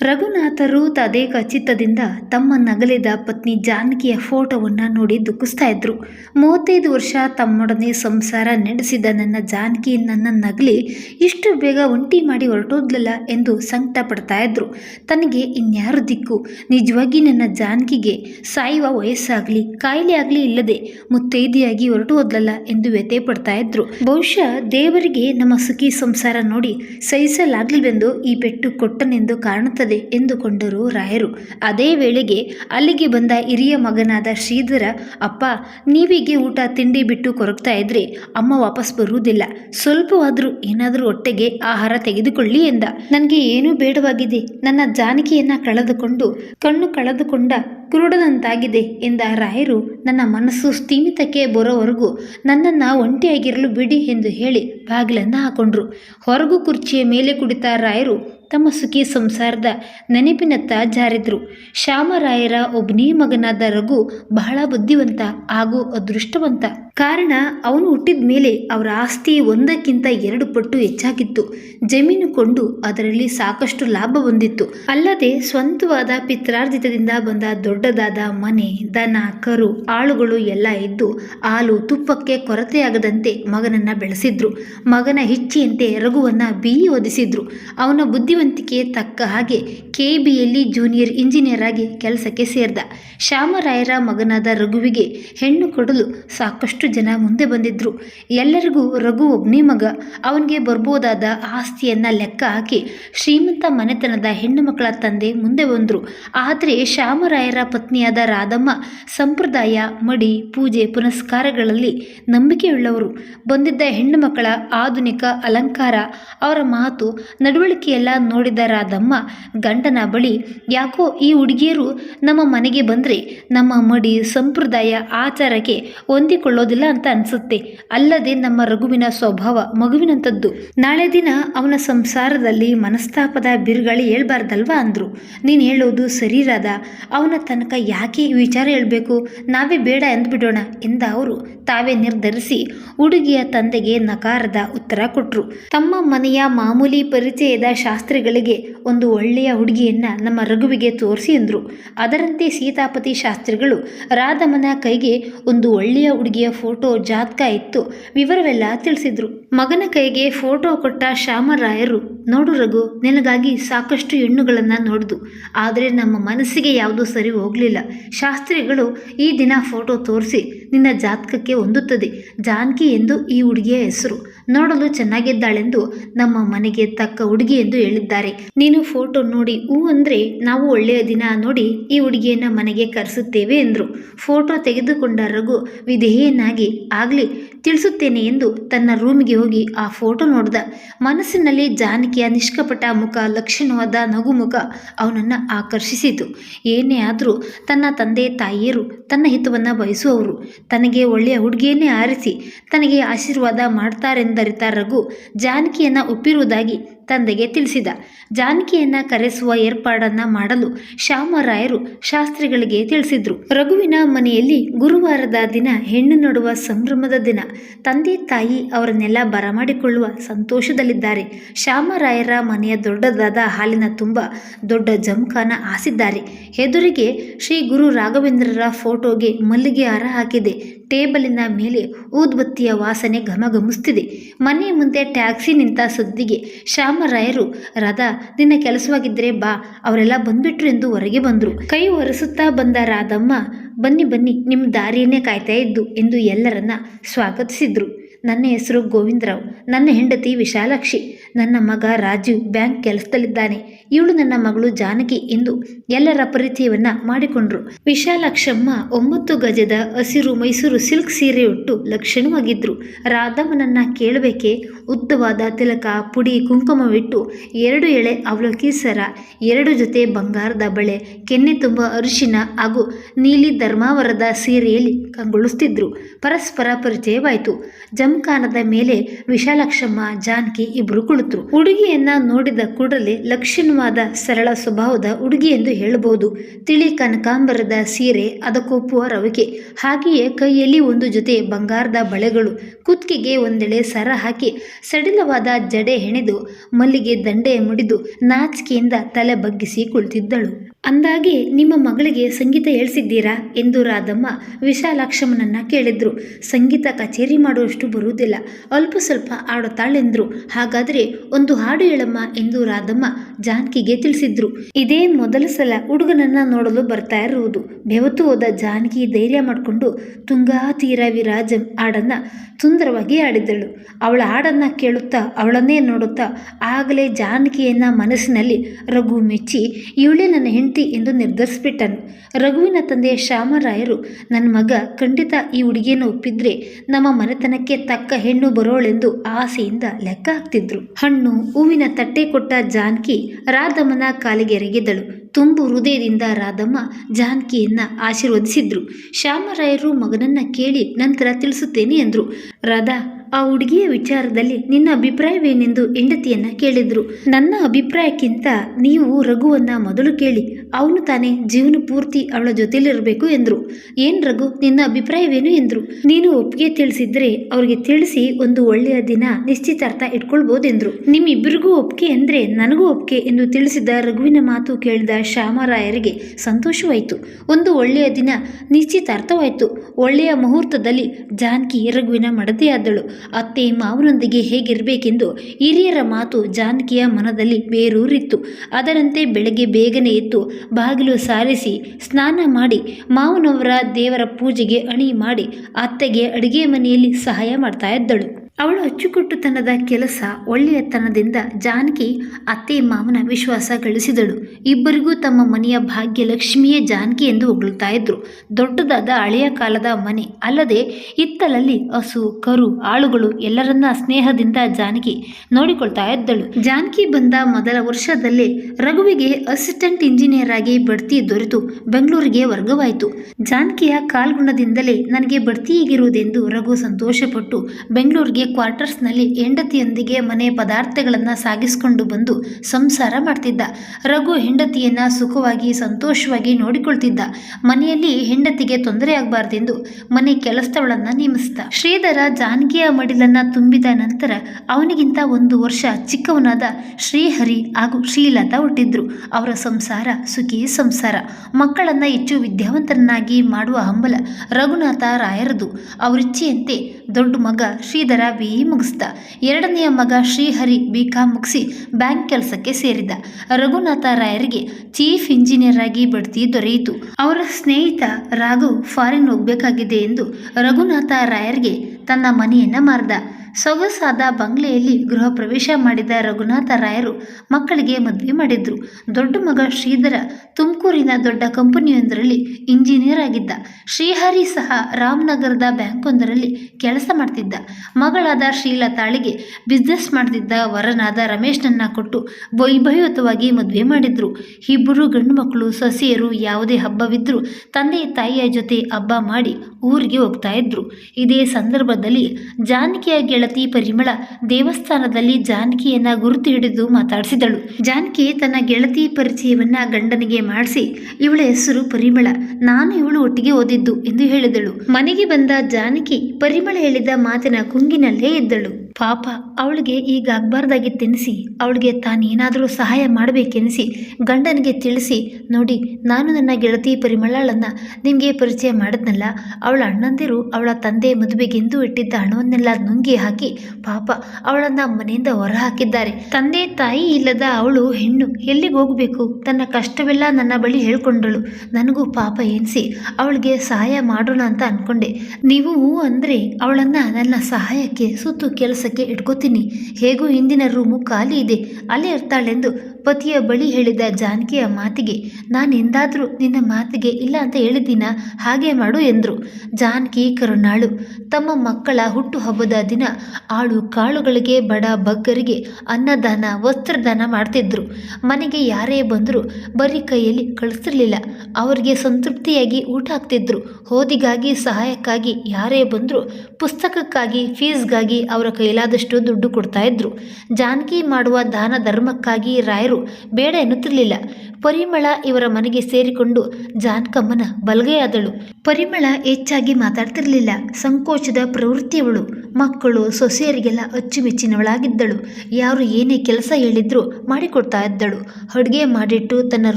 ರಘುನಾಥರು ತದೇಕ ಚಿತ್ತದಿಂದ ತಮ್ಮ ನಗಲಿದ ಪತ್ನಿ ಜಾನಕಿಯ ಫೋಟೋವನ್ನು ನೋಡಿ ದುಃಖಿಸ್ತಾ ಇದ್ರು. ಮೂವತ್ತೈದು ವರ್ಷ ತಮ್ಮೊಡನೆ ಸಂಸಾರ ನಡೆಸಿದ ನನ್ನ ಜಾನಕಿ ನನ್ನ ನಗಲಿ ಇಷ್ಟು ಬೇಗ ಒಂಟಿ ಮಾಡಿ ಹೊರಟೋದ್ಲಲ್ಲ ಎಂದು ಸಂಕಟ ಪಡ್ತಾ ಇದ್ರು. ತನಗೆ ಇನ್ಯಾರು ದಿಕ್ಕು? ನಿಜವಾಗಿ ನನ್ನ ಜಾನಕಿಗೆ ಸಾಯುವ ವಯಸ್ಸಾಗಲಿ, ಕಾಯಿಲೆ ಆಗಲಿ ಇಲ್ಲದೆ ಮುತ್ತೈದೆಯಾಗಿ ಹೊರಟು ಹೋದ್ಲಲ್ಲ ಎಂದು ವ್ಯಥೆ ಪಡ್ತಾ ಇದ್ರು. ಬಹುಶಃ ದೇವರಿಗೆ ನಮ್ಮ ಸುಖಿ ಸಂಸಾರ ನೋಡಿ ಸಹಿಸಲಾಗ್ಲಿವೆಂದು ಈ ಪೆಟ್ಟು ಕೊಟ್ಟನೆಂದು ಕಾಣುತ್ತದೆ ಎಂದುಕೊಂಡರು ರಾಯರು. ಅದೇ ವೇಳೆಗೆ ಅಲ್ಲಿಗೆ ಬಂದ ಹಿರಿಯ ಮಗನಾದ ಶ್ರೀಧರ, ಅಪ್ಪ, ನೀವಿಗೆ ಊಟ ತಿಂಡಿ ಬಿಟ್ಟು ಕೊರಗ್ತಾ ಇದ್ರೆ, ಅಮ್ಮ ವಾಪಸ್ ಬರುವುದಿಲ್ಲ. ಸ್ವಲ್ಪವಾದರೂ ಏನಾದರೂ ಹೊಟ್ಟೆಗೆ ಆಹಾರ ತೆಗೆದುಕೊಳ್ಳಿ ಎಂದ. ನನಗೆ ಏನೂ ಬೇಡವಾಗಿದೆ. ನನ್ನ ಜಾನಕಿಯನ್ನ ಕಳೆದುಕೊಂಡು, ಕಣ್ಣು ಕಳೆದುಕೊಂಡ ಕುರುಡನಂತಾಗಿದೆ ಎಂದ ರಾಯರು, ನನ್ನ ಮನಸ್ಸು ಸ್ಥೀಮಿತಕ್ಕೆ ಬರೋವರೆಗೂ ನನ್ನನ್ನು ಒಂಟಿಯಾಗಿರಲು ಬಿಡಿ ಎಂದು ಹೇಳಿ ಬಾಗಿಲನ್ನು ಹಾಕೊಂಡ್ರು. ಹೊರಗು ಕುರ್ಚಿಯ ಮೇಲೆ ಕುಳಿತ ರಾಯರು ತಮ್ಮ ಸುಖಿ ಸಂಸಾರದ ನೆನಪಿನತ್ತ ಜಾರಿದ್ರು. ಶ್ಯಾಮರಾಯರ ಒಬ್ಬನೇ ಮಗನಾದ ರಘು ಬಹಳ ಬುದ್ಧಿವಂತ ಹಾಗೂ ಅದೃಷ್ಟವಂತ. ಕಾರಣ, ಅವನು ಹುಟ್ಟಿದ ಮೇಲೆ ಅವರ ಆಸ್ತಿ ಒಂದಕ್ಕಿಂತ ಎರಡು ಪಟ್ಟು ಹೆಚ್ಚಾಗಿತ್ತು. ಜಮೀನು ಕೊಂಡು ಅದರಲ್ಲಿ ಸಾಕಷ್ಟು ಲಾಭ ಬಂದಿತ್ತು ಅಲ್ಲದೆ, ಸ್ವಂತವಾದ ಪಿತ್ರಾರ್ಜಿತದಿಂದ ಬಂದ ದೊಡ್ಡದಾದ ಮನೆ, ದನ, ಕರು, ಆಳುಗಳು ಎಲ್ಲ ಇದ್ದು ಹಾಲು ತುಪ್ಪಕ್ಕೆ ಕೊರತೆಯಾಗದಂತೆ ಮಗನನ್ನ ಬೆಳೆಸಿದ್ರು. ಮಗನ ಹಿಚ್ಚಿಯಂತೆ ರಘುವನ್ನ ಬಿಯಿ ಒದಿಸಿದ್ರು ಅವನ ಬುದ್ಧಿವಂತಿಕೆ ತಕ್ಕ ಹಾಗೆ ಕೆ ಬಿಯಲ್ಲಿ ಜೂನಿಯರ್ ಇಂಜಿನಿಯರ್ ಆಗಿ ಕೆಲಸಕ್ಕೆ ಸೇರ್ದ. ಶ್ಯಾಮರಾಯರ ಮಗನಾದ ರಘುವಿಗೆ ಹೆಣ್ಣು ಕೊಡಲು ಸಾಕಷ್ಟು ಜನ ಮುಂದೆ ಬಂದಿದ್ರು. ಎಲ್ಲರಿಗೂ ರಘು ಒಬ್ಬನೇ ಮಗ. ಅವನಿಗೆ ಬರ್ಬೋದಾದ ಆಸ್ತಿಯನ್ನು ಲೆಕ್ಕ ಹಾಕಿ ಶ್ರೀಮಂತ ಮನೆತನದ ಹೆಣ್ಣು ಮಕ್ಕಳ ತಂದೆ ಮುಂದೆ ಬಂದರು. ಆದರೆ ಶ್ಯಾಮರಾಯರ ಪತ್ನಿಯಾದ ರಾಧಮ್ಮ ಸಂಪ್ರದಾಯ, ಮಡಿ, ಪೂಜೆ, ಪುನಸ್ಕಾರಗಳಲ್ಲಿ ನಂಬಿಕೆಯುಳ್ಳವರು. ಬಂದಿದ್ದ ಹೆಣ್ಣು ಮಕ್ಕಳ ಆಧುನಿಕ ಅಲಂಕಾರ, ಅವರ ಮಾತು, ನಡವಳಿಕೆಯೆಲ್ಲ ನೋಡಿದ ರಾಧಮ್ಮ ಗಂಡನ ಬಳಿ, ಯಾಕೋ ಈ ಹುಡುಗಿಯರು ನಮ್ಮ ಮನೆಗೆ ಬಂದರೆ ನಮ್ಮ ಮಡಿ ಸಂಪ್ರದಾಯ ಆಚಾರಕ್ಕೆ ಹೊಂದಿಕೊಳ್ಳೋದಿಲ್ಲ ಅಂತ ಅನಿಸುತ್ತೆ. ಅಲ್ಲದೆ ನಮ್ಮ ರಘುವಿನ ಸ್ವಭಾವ ಮಗುವಿನಂಥದ್ದು. ನಾಳೆ ದಿನ ಅವನ ಸಂಸಾರದಲ್ಲಿ ಮನಸ್ತಾಪದ ಬಿರುಗಾಳಿ ಹೇಳ್ಬಾರ್ದಲ್ವಾ? ಅಂದರು. ನೀನು ಹೇಳೋದು ಸರಿ ರಾಧ. ಅವನ ತನಕ ಯಾಕೆ ವಿಚಾರ ಹೇಳಬೇಕು? ನಾವೇ ಬೇಡ ಎಂದ್ಬಿಡೋಣ ಎಂದ ಅವರು. ತಾವೇ ನಿರ್ಧರಿಸಿ ಹುಡುಗಿಯ ತಂದೆಗೆ ನಕಾರದ ಉತ್ತರ ಕೊಟ್ಟರು ತಮ್ಮ ಮನೆಯ ಮಾಮೂಲಿ ಪರಿಚಯದ ಶಾಸ್ತ್ರಿಗಳಿಗೆ ಒಂದು ಒಳ್ಳೆಯ ಹುಡುಗಿಯನ್ನ ನಮ್ಮ ರಘುವಿಗೆ ತೋರಿಸಿ ಎಂದರು ಅದರಂತೆ ಸೀತಾಪತಿ ಶಾಸ್ತ್ರಿಗಳು ರಾಧಮನ ಕೈಗೆ ಒಂದು ಒಳ್ಳೆಯ ಹುಡುಗಿಯ ಫೋಟೋ ಜಾತಕ ಇತ್ತು. ವಿವರವೆಲ್ಲ ತಿಳಿಸಿದ್ರು. ಮಗನ ಕೈಗೆ ಫೋಟೋ ಕೊಟ್ಟ ಶ್ಯಾಮರಾಯರು, ನೋಡು ರಘು, ನಿನಗಾಗಿ ಸಾಕಷ್ಟು ಹೆಣ್ಣುಗಳನ್ನು ನೋಡಿದು. ಆದರೆ ನಮ್ಮ ಮನಸ್ಸಿಗೆ ಯಾವುದೂ ಸರಿ ಹೋಗಲಿಲ್ಲ. ಶಾಸ್ತ್ರಿಗಳು ಈ ದಿನ ಫೋಟೋ ತೋರಿಸಿ ನಿನ್ನ ಜಾತಕಕ್ಕೆ ಹೊಂದುತ್ತದೆ. ಜಾನಕಿ ಎಂದು ಈ ಹುಡುಗಿಯ ಹೆಸರು. ನೋಡಲು ಚೆನ್ನಾಗಿದ್ದಾಳೆಂದು ನಮ್ಮ ಮನೆಗೆ ತಕ್ಕ ಹುಡುಗಿ ಎಂದು ಹೇಳಿದ್ದಾರೆ. ನೀನು ಫೋಟೋ ನೋಡಿ ಹೂ ಅಂದ್ರೆ ನಾವು ಒಳ್ಳೆಯ ದಿನ ನೋಡಿ ಈ ಹುಡುಗಿಯನ್ನ ಮನೆಗೆ ಕರೆಸುತ್ತೇವೆ ಎಂದರು. ಫೋಟೋ ತೆಗೆದುಕೊಂಡ ರಘು ವಿಧೇಯನಾಗಿ ಆಗಲಿ ತಿಳಿಸುತ್ತೇನೆ ಎಂದು ತನ್ನ ರೂಮಿಗೆ ಹೋಗಿ ಆ ಫೋಟೋ ನೋಡಿದ. ಮನಸ್ಸಿನಲ್ಲಿ ಜಾನಕಿಯ ನಿಷ್ಕಪಟ ಮುಖ, ಲಕ್ಷಣವಾದ ನಗುಮುಖ ಅವನನ್ನು ಆಕರ್ಷಿಸಿತು. ಏನೇ ಆದರೂ ತನ್ನ ತಂದೆ, ತಾಯಿಯರು ತನ್ನ ಹಿತವನ್ನು ಬಯಸುವವರು. ತನಗೆ ಒಳ್ಳೆಯ ಹುಡುಗಿಯನ್ನೇ ಆರಿಸಿ, ತನಗೆ ಆಶೀರ್ವಾದ ಮಾಡ್ತಾರೆಂದರಿತ ರಘು ಜಾನಕಿಯನ್ನು ಒಪ್ಪಿರುವುದಾಗಿ ತಂದೆಗೆ ತಿಳಿಸಿದ. ಜಾನಕಿಯನ್ನ ಕರೆಸುವ ಏರ್ಪಾಡನ್ನ ಮಾಡಲು ಶ್ಯಾಮರಾಯರು ಶಾಸ್ತ್ರಿಗಳಿಗೆ ತಿಳಿಸಿದ್ರು. ರಘುವಿನ ಮನೆಯಲ್ಲಿ ಗುರುವಾರದ ದಿನ ಹೆಣ್ಣು ನೋಡುವ ಸಂಭ್ರಮದ ದಿನ. ತಂದೆ ತಾಯಿ ಅವರನ್ನೆಲ್ಲ ಬರಮಾಡಿಕೊಳ್ಳುವ ಸಂತೋಷದಲ್ಲಿದ್ದಾರೆ. ಶ್ಯಾಮರಾಯರ ಮನೆಯ ದೊಡ್ಡದಾದ ಹಾಲಿನ ತುಂಬ ದೊಡ್ಡ ಜಮಖಾನ ಹಾಸಿದ್ದಾರೆ. ಎದುರಿಗೆ ಶ್ರೀ ಗುರು ರಾಘವೇಂದ್ರರ ಫೋಟೋಗೆ ಮಲ್ಲಿಗೆ ಹಾರ ಹಾಕಿದೆ. ಟೇಬಲಿನ ಮೇಲೆ ಊದ್ಬತ್ತಿಯ ವಾಸನೆ ಘಮಘಮಿಸುತ್ತಿದೆ ಮನೆ ಮುಂದೆ ಟ್ಯಾಕ್ಸಿ ನಿಂತ ಸದ್ದಿಗೆ ಶ್ಯಾಮರಾಯರು ರಾಧಾ, ನಿನ್ನ ಕೆಲಸವಾಗಿದ್ದರೆ ಬಾ, ಅವರೆಲ್ಲ ಬಂದ್ಬಿಟ್ರು ಎಂದು ಹೊರಗೆ ಬಂದರು. ಕೈ ಒರೆಸುತ್ತಾ ಬಂದ ರಾಧಮ್ಮ, ಬನ್ನಿ ಬನ್ನಿ ನಿಮ್ಮ ದಾರಿಯನ್ನೇ ಕಾಯ್ತಾ ಇದ್ದು ಎಂದು ಎಲ್ಲರನ್ನ ಸ್ವಾಗತಿಸಿದ್ರು. ನನ್ನ ಹೆಸರು ಗೋವಿಂದರಾವ್. ನನ್ನ ಹೆಂಡತಿ ವಿಶಾಲಾಕ್ಷಿ. ನನ್ನ ಮಗ ರಾಜೀವ್ ಬ್ಯಾಂಕ್ ಕೆಲಸದಲ್ಲಿದ್ದಾನೆ. ಇವಳು ನನ್ನ ಮಗಳು ಜಾನಕಿ ಎಂದು ಎಲ್ಲರ ಪರಿಚಯವನ್ನ ಮಾಡಿಕೊಂಡ್ರು. ವಿಶಾಲಾಕ್ಷಮ್ಮ ಒಂಬತ್ತು ಗಜದ ಹಸಿರು ಮೈಸೂರು ಸಿಲ್ಕ್ ಸೀರೆ ಲಕ್ಷಣವಾಗಿದ್ರು. ರಾಧಮ್ಮನನ್ನ ಕೇಳಬೇಕೆ ಉದ್ದವಾದ ತಿಲಕ, ಪುಡಿ, ಕುಂಕುಮವಿಟ್ಟು, ಎರಡು ಎಳೆ ಅವಲಕ್ಕಿ ಸರ, ಎರಡು ಜೊತೆ ಬಂಗಾರದ ಬಳೆ, ಕೆನ್ನೆ ತುಂಬ ಅರಿಶಿನ ಹಾಗೂ ನೀಲಿ ಧರ್ಮಾವರದ ಸೀರೆಯಲ್ಲಿ ಕಂಗೊಳಿಸ್ತಿದ್ರು. ಪರಸ್ಪರ ಪರಿಚಯವಾಯಿತು. ಜಮಖಾನದ ಮೇಲೆ ವಿಶಾಲಾಕ್ಷಮ್ಮ, ಜಾನ್ಕಿ ಇಬ್ರು ಕುಳಿತರು. ಹುಡುಗಿಯನ್ನ ನೋಡಿದ ಕೂಡಲೇ ಲಕ್ಷಣವಾದ ಸರಳ ಸ್ವಭಾವದ ಹುಡುಗಿ ಎಂದು ಹೇಳಬಹುದು. ತಿಳಿ ಕನಕಾಂಬರದ ಸೀರೆ ಅದಕ್ಕೊಪ್ಪುವ ರವಿಕೆ. ಹಾಗೆಯೇ ಕೈಯಲ್ಲಿ ಒಂದು ಜೊತೆ ಬಂಗಾರದ ಬಳೆಗಳು. ಕುತ್ತಿಗೆಗೆ ಒಂದೆಳೆ ಸರ ಹಾಕಿ ಸಡಿಲವಾದ ಜಡೆ ಹೆಣೆದು ಮಲ್ಲಿಗೆ ದಂಡೆ ಮುಡಿದು ನಾಚಿಕೆಯಿಂದ ತಲೆ ಬಗ್ಗಿಸಿ ಕುಳಿತಿದ್ದಳು. ಅಂದಾಗೆ ನಿಮ್ಮ ಮಗಳಿಗೆ ಸಂಗೀತ ಹೇಳಿಸಿದ್ದೀರಾ ಎಂದು ರಾಧಮ್ಮ ವಿಶಾಲಾಕ್ಷಮ್ಮನನ್ನು ಕೇಳಿದ್ರು. ಸಂಗೀತ ಕಚೇರಿ ಮಾಡುವಷ್ಟು ಬರುವುದಿಲ್ಲ. ಅಲ್ಪ ಸ್ವಲ್ಪ ಆಡುತ್ತಾಳೆಂದ್ರು. ಹಾಗಾದರೆ ಒಂದು ಹಾಡು ಹೇಳಮ್ಮ ಎಂದು ರಾಧಮ್ಮ ಜಾನಕಿಗೆ ತಿಳಿಸಿದ್ರು. ಇದೇ ಮೊದಲ ಸಲ ಹುಡುಗನನ್ನ ನೋಡಲು ಬರ್ತಾ ಇರುವುದು. ಬೆವತು ಹೋದ ಜಾನಕಿ ಧೈರ್ಯ ಮಾಡಿಕೊಂಡು ತುಂಗಾ ತೀರ ವಿರಾಜಂ ಹಾಡನ್ನು ಸುಂದರವಾಗಿ ಆಡಿದಳು ಅವಳ ಹಾಡನ್ನು ಕೇಳುತ್ತಾ ಅವಳನ್ನೇ ನೋಡುತ್ತಾ ಆಗಲೇ ಜಾನಕಿಯನ್ನ ಮನಸ್ಸಿನಲ್ಲಿ ರಘು ಮೆಚ್ಚಿ, ಇವಳೇ ನನ್ನ ಎಂದು ನಿರ್ಧರಿಸಿಬಿಟ್ಟನು. ರಘುವಿನ ತಂದೆ ಶ್ಯಾಮರಾಯರು, ನನ್ನ ಮಗ, ಖಂಡಿತ ಈ ಹುಡುಗಿಯನ್ನು ಒಪ್ಪಿದ್ರೆ ನಮ್ಮ ಮನೆತನಕ್ಕೆ ತಕ್ಕ ಹೆಣ್ಣು ಬರೋಳೆಂದು ಆಸೆಯಿಂದ ಲೆಕ್ಕ ಹಾಕ್ತಿದ್ರು. ಹಣ್ಣು, ಹೂವಿನ ತಟ್ಟೆ ಕೊಟ್ಟ ಜಾನಕಿ ರಾಧಮ್ಮನ ಕಾಲಿಗೆ ಎರಗಿದಳು ತುಂಬು ಹೃದಯದಿಂದ ರಾಧಮ್ಮ ಜಾನಕಿಯನ್ನ ಆಶೀರ್ವದಿಸಿದ್ರು. ಶ್ಯಾಮರಾಯರು ಮಗನನ್ನ ಕೇಳಿ ನಂತರ ತಿಳಿಸುತ್ತೇನೆ ಎಂದರು. ರಾಧಾ ಆ ಹುಡುಗಿಯ ವಿಚಾರದಲ್ಲಿ ನಿನ್ನ ಅಭಿಪ್ರಾಯವೇನೆಂದು ಹೆಂಡತಿಯನ್ನ ಕೇಳಿದ್ರು. ನನ್ನ ಅಭಿಪ್ರಾಯಕ್ಕಿಂತ ನೀವು ರಘುವನ್ನ ಮೊದಲು ಕೇಳಿ, ಅವನು ತಾನೇ ಜೀವನ ಪೂರ್ತಿ ಅವಳ ಜೊತೆಲಿರಬೇಕು ಎಂದ್ರು. ಏನ್ ರಘು, ನಿನ್ನ ಅಭಿಪ್ರಾಯವೇನು ಎಂದ್ರು? ನೀನು ಒಪ್ಪಿಗೆ ತಿಳಿಸಿದ್ರೆ ಅವ್ರಿಗೆ ತಿಳಿಸಿ ಒಂದು ಒಳ್ಳೆಯ ದಿನ ನಿಶ್ಚಿತಾರ್ಥ ಇಟ್ಕೊಳ್ಬೋದೆಂದ್ರು. ನಿಮ್ಮಿಬ್ಬರಿಗೂ ಒಪ್ಪಿಗೆ ಅಂದ್ರೆ ನನಗೂ ಒಪ್ಪಿಗೆ ಎಂದು ತಿಳಿಸಿದ ರಘುವಿನ ಮಾತು ಕೇಳಿದ ಶ್ಯಾಮರಾಯರಿಗೆ ಸಂತೋಷವಾಯಿತು. ಒಂದು ಒಳ್ಳೆಯ ದಿನ ನಿಶ್ಚಿತಾರ್ಥವಾಯಿತು. ಒಳ್ಳೆಯ ಮುಹೂರ್ತದಲ್ಲಿ ಜಾನಕಿ ರಘುವಿನ ಮಡದಿಯಾದಳು. ಅತ್ತೆ ಮಾವನೊಂದಿಗೆ ಹೇಗಿರಬೇಕೆಂದು ಹಿರಿಯರ ಮಾತು ಜಾನಕಿಯ ಮನದಲ್ಲಿ ಬೇರೂರಿತ್ತು. ಅದರಂತೆ ಬೆಳಗ್ಗೆ ಬೇಗನೆ ಎದ್ದು ಬಾಗಿಲು ಸಾರಿಸಿ ಸ್ನಾನ ಮಾಡಿ ಮಾವನವರ ದೇವರ ಪೂಜೆಗೆ ಅಣಿ ಮಾಡಿ ಅತ್ತೆಗೆ ಅಡುಗೆ ಮನೆಯಲ್ಲಿ ಸಹಾಯ ಮಾಡ್ತಾ ಇದ್ದಳು. ಅವಳ ಅಚ್ಚುಕಟ್ಟುತನದ ಕೆಲಸ ಒಳ್ಳೆಯತನದಿಂದ ಜಾನಕಿ ಅತ್ತೆ ಮಾವನ ವಿಶ್ವಾಸ ಗಳಿಸಿದಳು. ಇಬ್ಬರಿಗೂ ತಮ್ಮ ಮನೆಯ ಭಾಗ್ಯ ಲಕ್ಷ್ಮಿಯೇ ಜಾನಕಿ ಎಂದು ಹೊಗಳುತ್ತಾ ಇದ್ರು. ದೊಡ್ಡದಾದ ಹಳೆಯ ಕಾಲದ ಮನೆ ಅಲ್ಲದೆ ಇತ್ತಲಲ್ಲಿ ಹಸು, ಕರು, ಆಳುಗಳು ಎಲ್ಲರನ್ನ ಸ್ನೇಹದಿಂದ ಜಾನಕಿ ನೋಡಿಕೊಳ್ತಾ ಇದ್ದಳು. ಜಾನಕಿ ಬಂದ ಮೊದಲ ವರ್ಷದಲ್ಲೇ ರಘುವಿಗೆ ಅಸಿಸ್ಟೆಂಟ್ ಇಂಜಿನಿಯರ್ ಆಗಿ ಬಡ್ತಿ ದೊರೆತು. ಬೆಂಗಳೂರಿಗೆ ವರ್ಗವಾಯಿತು. ಜಾನಕಿಯ ಕಾಲ್ಗುಣದಿಂದಲೇ ನನಗೆ ಬಡ್ತಿ ಹೀಗಿರುವುದೆಂದು ರಘು ಸಂತೋಷಪಟ್ಟು ಬೆಂಗಳೂರಿಗೆ ಕ್ವಾರ್ಟರ್ಸ್ನಲ್ಲಿ ಹೆಂಡತಿಯೊಂದಿಗೆ ಮನೆ ಪದಾರ್ಥಗಳನ್ನು ಸಾಗಿಸಿಕೊಂಡು ಬಂದು ಸಂಸಾರ ಮಾಡ್ತಿದ್ದ. ರಘು ಹೆಂಡತಿಯನ್ನು ಸುಖವಾಗಿ, ಸಂತೋಷವಾಗಿ ನೋಡಿಕೊಳ್ತಿದ್ದ. ಮನೆಯಲ್ಲಿ ಹೆಂಡತಿಗೆ ತೊಂದರೆ ಆಗಬಾರ್ದೆಂದು ಮನೆ ಕೆಲಸದವಳನ್ನು ನೇಮಿಸಿದ. ಶ್ರೀಧರ ಜಾನಕಿಯ ಮಡಿಲನ್ನು ತುಂಬಿದ ನಂತರ ಅವನಿಗಿಂತ ಒಂದು ವರ್ಷ ಚಿಕ್ಕವನಾದ ಶ್ರೀಹರಿ ಹಾಗೂ ಶ್ರೀಲತಾ ಹುಟ್ಟಿದ್ರು. ಅವರ ಸಂಸಾರ ಸುಖಿ ಸಂಸಾರ. ಮಕ್ಕಳನ್ನು ಹೆಚ್ಚು ವಿದ್ಯಾವಂತರನ್ನಾಗಿ ಮಾಡುವ ಹಂಬಲ ರಘುನಾಥ ರಾಯರದು. ಅವರಿಚ್ಛೆಯಂತೆ ದೊಡ್ಡ ಮಗ ಶ್ರೀಧರ ಬಿ ಇ ಮುಗಿಸ್ದ. ಎರಡನೆಯ ಮಗ ಶ್ರೀಹರಿ ಬಿ ಕಾಂ ಮುಗಿಸಿ ಬ್ಯಾಂಕ್ ಕೆಲಸಕ್ಕೆ ಸೇರಿದ. ರಘುನಾಥ ರಾಯರಿಗೆ ಚೀಫ್ ಇಂಜಿನಿಯರ್ ಆಗಿ ಬಡ್ತಿ ದೊರೆಯಿತು. ಅವರ ಸ್ನೇಹಿತ ರಾಘು ಫಾರಿನ್ ಹೋಗಬೇಕಾಗಿದೆ ಎಂದು ರಘುನಾಥ ರಾಯರ್ಗೆ ತನ್ನ ಮನೆಯನ್ನ ಮಾರ್ದ. ಸೊಗಸಾದ ಬಂಗ್ಲೆಯಲ್ಲಿ ಗೃಹ ಪ್ರವೇಶ ಮಾಡಿದ ರಘುನಾಥ ರಾಯರು ಮಕ್ಕಳಿಗೆ ಮದುವೆ ಮಾಡಿದ್ರು. ದೊಡ್ಡ ಮಗ ಶ್ರೀಧರ ತುಮಕೂರಿನ ದೊಡ್ಡ ಕಂಪನಿಯೊಂದರಲ್ಲಿ ಇಂಜಿನಿಯರ್ ಆಗಿದ್ದ. ಶ್ರೀಹರಿ ಸಹ ರಾಮನಗರದ ಬ್ಯಾಂಕೊಂದರಲ್ಲಿ ಕೆಲಸ ಮಾಡ್ತಿದ್ದ. ಮಗಳಾದ ಶ್ರೀಲತಾಳಿಗೆ ಬಿಸ್ನೆಸ್ ಮಾಡ್ತಿದ್ದ ವರನಾದ ರಮೇಶ್ನನ್ನ ಕೊಟ್ಟು ವೈಭವಯುತವಾಗಿ ಮದುವೆ ಮಾಡಿದ್ರು. ಇಬ್ಬರು ಗಂಡು ಮಕ್ಕಳು, ಸೊಸೆಯರು ಯಾವುದೇ ಹಬ್ಬವಿದ್ದರೂ ತಂದೆ ತಾಯಿಯ ಜೊತೆ ಹಬ್ಬ ಮಾಡಿ ಊರಿಗೆ ಹೋಗ್ತಾ ಇದ್ರು. ಇದೇ ಸಂದರ್ಭದಲ್ಲಿ ಜಾನಕಿಯ ಗೆಳತಿ ಪರಿಮಳ ದೇವಸ್ಥಾನದಲ್ಲಿ ಜಾನಕಿಯನ್ನ ಗುರುತು ಹಿಡಿದು ಮಾತಾಡಿಸಿದಳು. ಜಾನಕಿ ತನ್ನ ಗೆಳತಿ ಪರಿಚಯವನ್ನ ಗಂಡನಿಗೆ ಮಾಡಿಸಿ, ಇವಳ ಹೆಸರು ಪರಿಮಳ. ನಾನು ಇವಳು ಒಟ್ಟಿಗೆ ಓದಿದ್ದು ಎಂದು ಹೇಳಿದಳು. ಮನೆಗೆ ಬಂದ ಜಾನಕಿ ಪರಿಮಳ ಹೇಳಿದ ಮಾತಿನ ಕುಂಗಿನಲ್ಲೇ ಇದ್ದಳು ಪಾಪ, ಅವಳಿಗೆ ಈಗ ಆಗ್ಬಾರ್ದಾಗಿತ್ತೆನಿಸಿ ಅವಳಿಗೆ ತಾನೇನಾದರೂ ಸಹಾಯ ಮಾಡಬೇಕೆನಿಸಿ ಗಂಡನಿಗೆ ತಿಳಿಸಿ, ನೋಡಿ, ನಾನು ನನ್ನ ಗೆಳತಿ ಪರಿಮಳಳನ್ನು ನಿಮಗೆ ಪರಿಚಯ ಮಾಡಿದ್ನಲ್ಲ, ಅವಳ ಅಣ್ಣಂದಿರು ಅವಳ ತಂದೆ ಮದುವೆಗೆಂದು ಇಟ್ಟಿದ್ದ ಹಣವನ್ನೆಲ್ಲ ನುಂಗಿ ಹಾಕಿ, ಪಾಪ, ಅವಳನ್ನ ಮನೆಯಿಂದ ಹೊರ ಹಾಕಿದ್ದಾರೆ ತಂದೆ ತಾಯಿ ಇಲ್ಲದ ಅವಳು ಹೆಣ್ಣು, ಎಲ್ಲಿಗೆ ಹೋಗಬೇಕು? ತನ್ನ ಕಷ್ಟವೆಲ್ಲ ನನ್ನ ಬಳಿ ಹೇಳ್ಕೊಂಡಳು. ನನಗೂ ಪಾಪ ಎನಿಸಿ, ಅವಳಿಗೆ ಸಹಾಯ ಮಾಡೋಣ ಅಂತ ಅನ್ಕೊಂಡೆ. ನೀವು ಅಂದರೆ ಅವಳನ್ನು ನನ್ನ ಸಹಾಯಕ್ಕೆ ಸುತ್ತು ಕೆಲಸ ಕೆಲಸಕ್ಕೆ ಇಟ್ಕೋತೀನಿ. ಹೇಗೂ ಹಿಂದಿನ ರೂಮು ಖಾಲಿ ಇದೆ. ಅಲ್ಲೇ ಇರ್ತಾಳೆಂದು ಪತಿಯ ಬಳಿ ಹೇಳಿದ ಜಾನಕಿಯ ಮಾತಿಗೆ. ನಾನು ಎಂದಾದರೂ ನಿನ್ನ ಮಾತಿಗೆ ಇಲ್ಲ ಅಂತ ಹೇಳಿದ್ದೀನ? ಹಾಗೆ ಮಾಡು ಎಂದರು. ಜಾನಕಿ ಕರುಣಾಳು ತಮ್ಮ ಮಕ್ಕಳ ಹುಟ್ಟುಹಬ್ಬದ ದಿನ ಆಳು ಕಾಳುಗಳಿಗೆ, ಬಡ ಬಗ್ಗರಿಗೆ ಅನ್ನದಾನ, ವಸ್ತ್ರದಾನ ಮಾಡ್ತಿದ್ರು. ಮನೆಗೆ ಯಾರೇ ಬಂದರೂ ಬರೀ ಕೈಯಲ್ಲಿ ಕಳಿಸಿರ್ಲಿಲ್ಲ ಅವರಿಗೆ ಸಂತೃಪ್ತಿಯಾಗಿ ಊಟ ಹಾಕ್ತಿದ್ರು. ಓದಿಗಾಗಿ ಸಹಾಯಕ್ಕಾಗಿ ಯಾರೇ ಬಂದರೂ ಪುಸ್ತಕಕ್ಕಾಗಿ, ಫೀಸ್ಗಾಗಿ ಅವರ ಕೈಲಾದಷ್ಟು ದುಡ್ಡು ಕೊಡ್ತಾ ಇದ್ರು. ಜಾನಕಿ ಮಾಡುವ ದಾನ ಧರ್ಮಕ್ಕಾಗಿ ರಾಯರು ಬೇಡ ಎನ್ನುತ್ತಿರಲಿಲ್ಲ. ಪರಿಮಳ ಇವರ ಮನೆಗೆ ಸೇರಿಕೊಂಡು ಜಾನಕಮ್ಮನ ಬಲಗೈಯಾದಳು. ಪರಿಮಳ ಹೆಚ್ಚಾಗಿ ಮಾತಾಡ್ತಿರ್ಲಿಲ್ಲ. ಸಂಕೋಚದ ಪ್ರವೃತ್ತಿಯವಳು. ಮಕ್ಕಳು, ಸೊಸೆಯರಿಗೆಲ್ಲ ಅಚ್ಚುಮೆಚ್ಚಿನವಳಾಗಿದ್ದಳು. ಯಾರು ಏನೇ ಕೆಲಸ ಹೇಳಿದ್ರೂ ಮಾಡಿಕೊಡ್ತಾ ಇದ್ದಳು. ಅಡುಗೆ ಮಾಡಿಟ್ಟು ತನ್ನ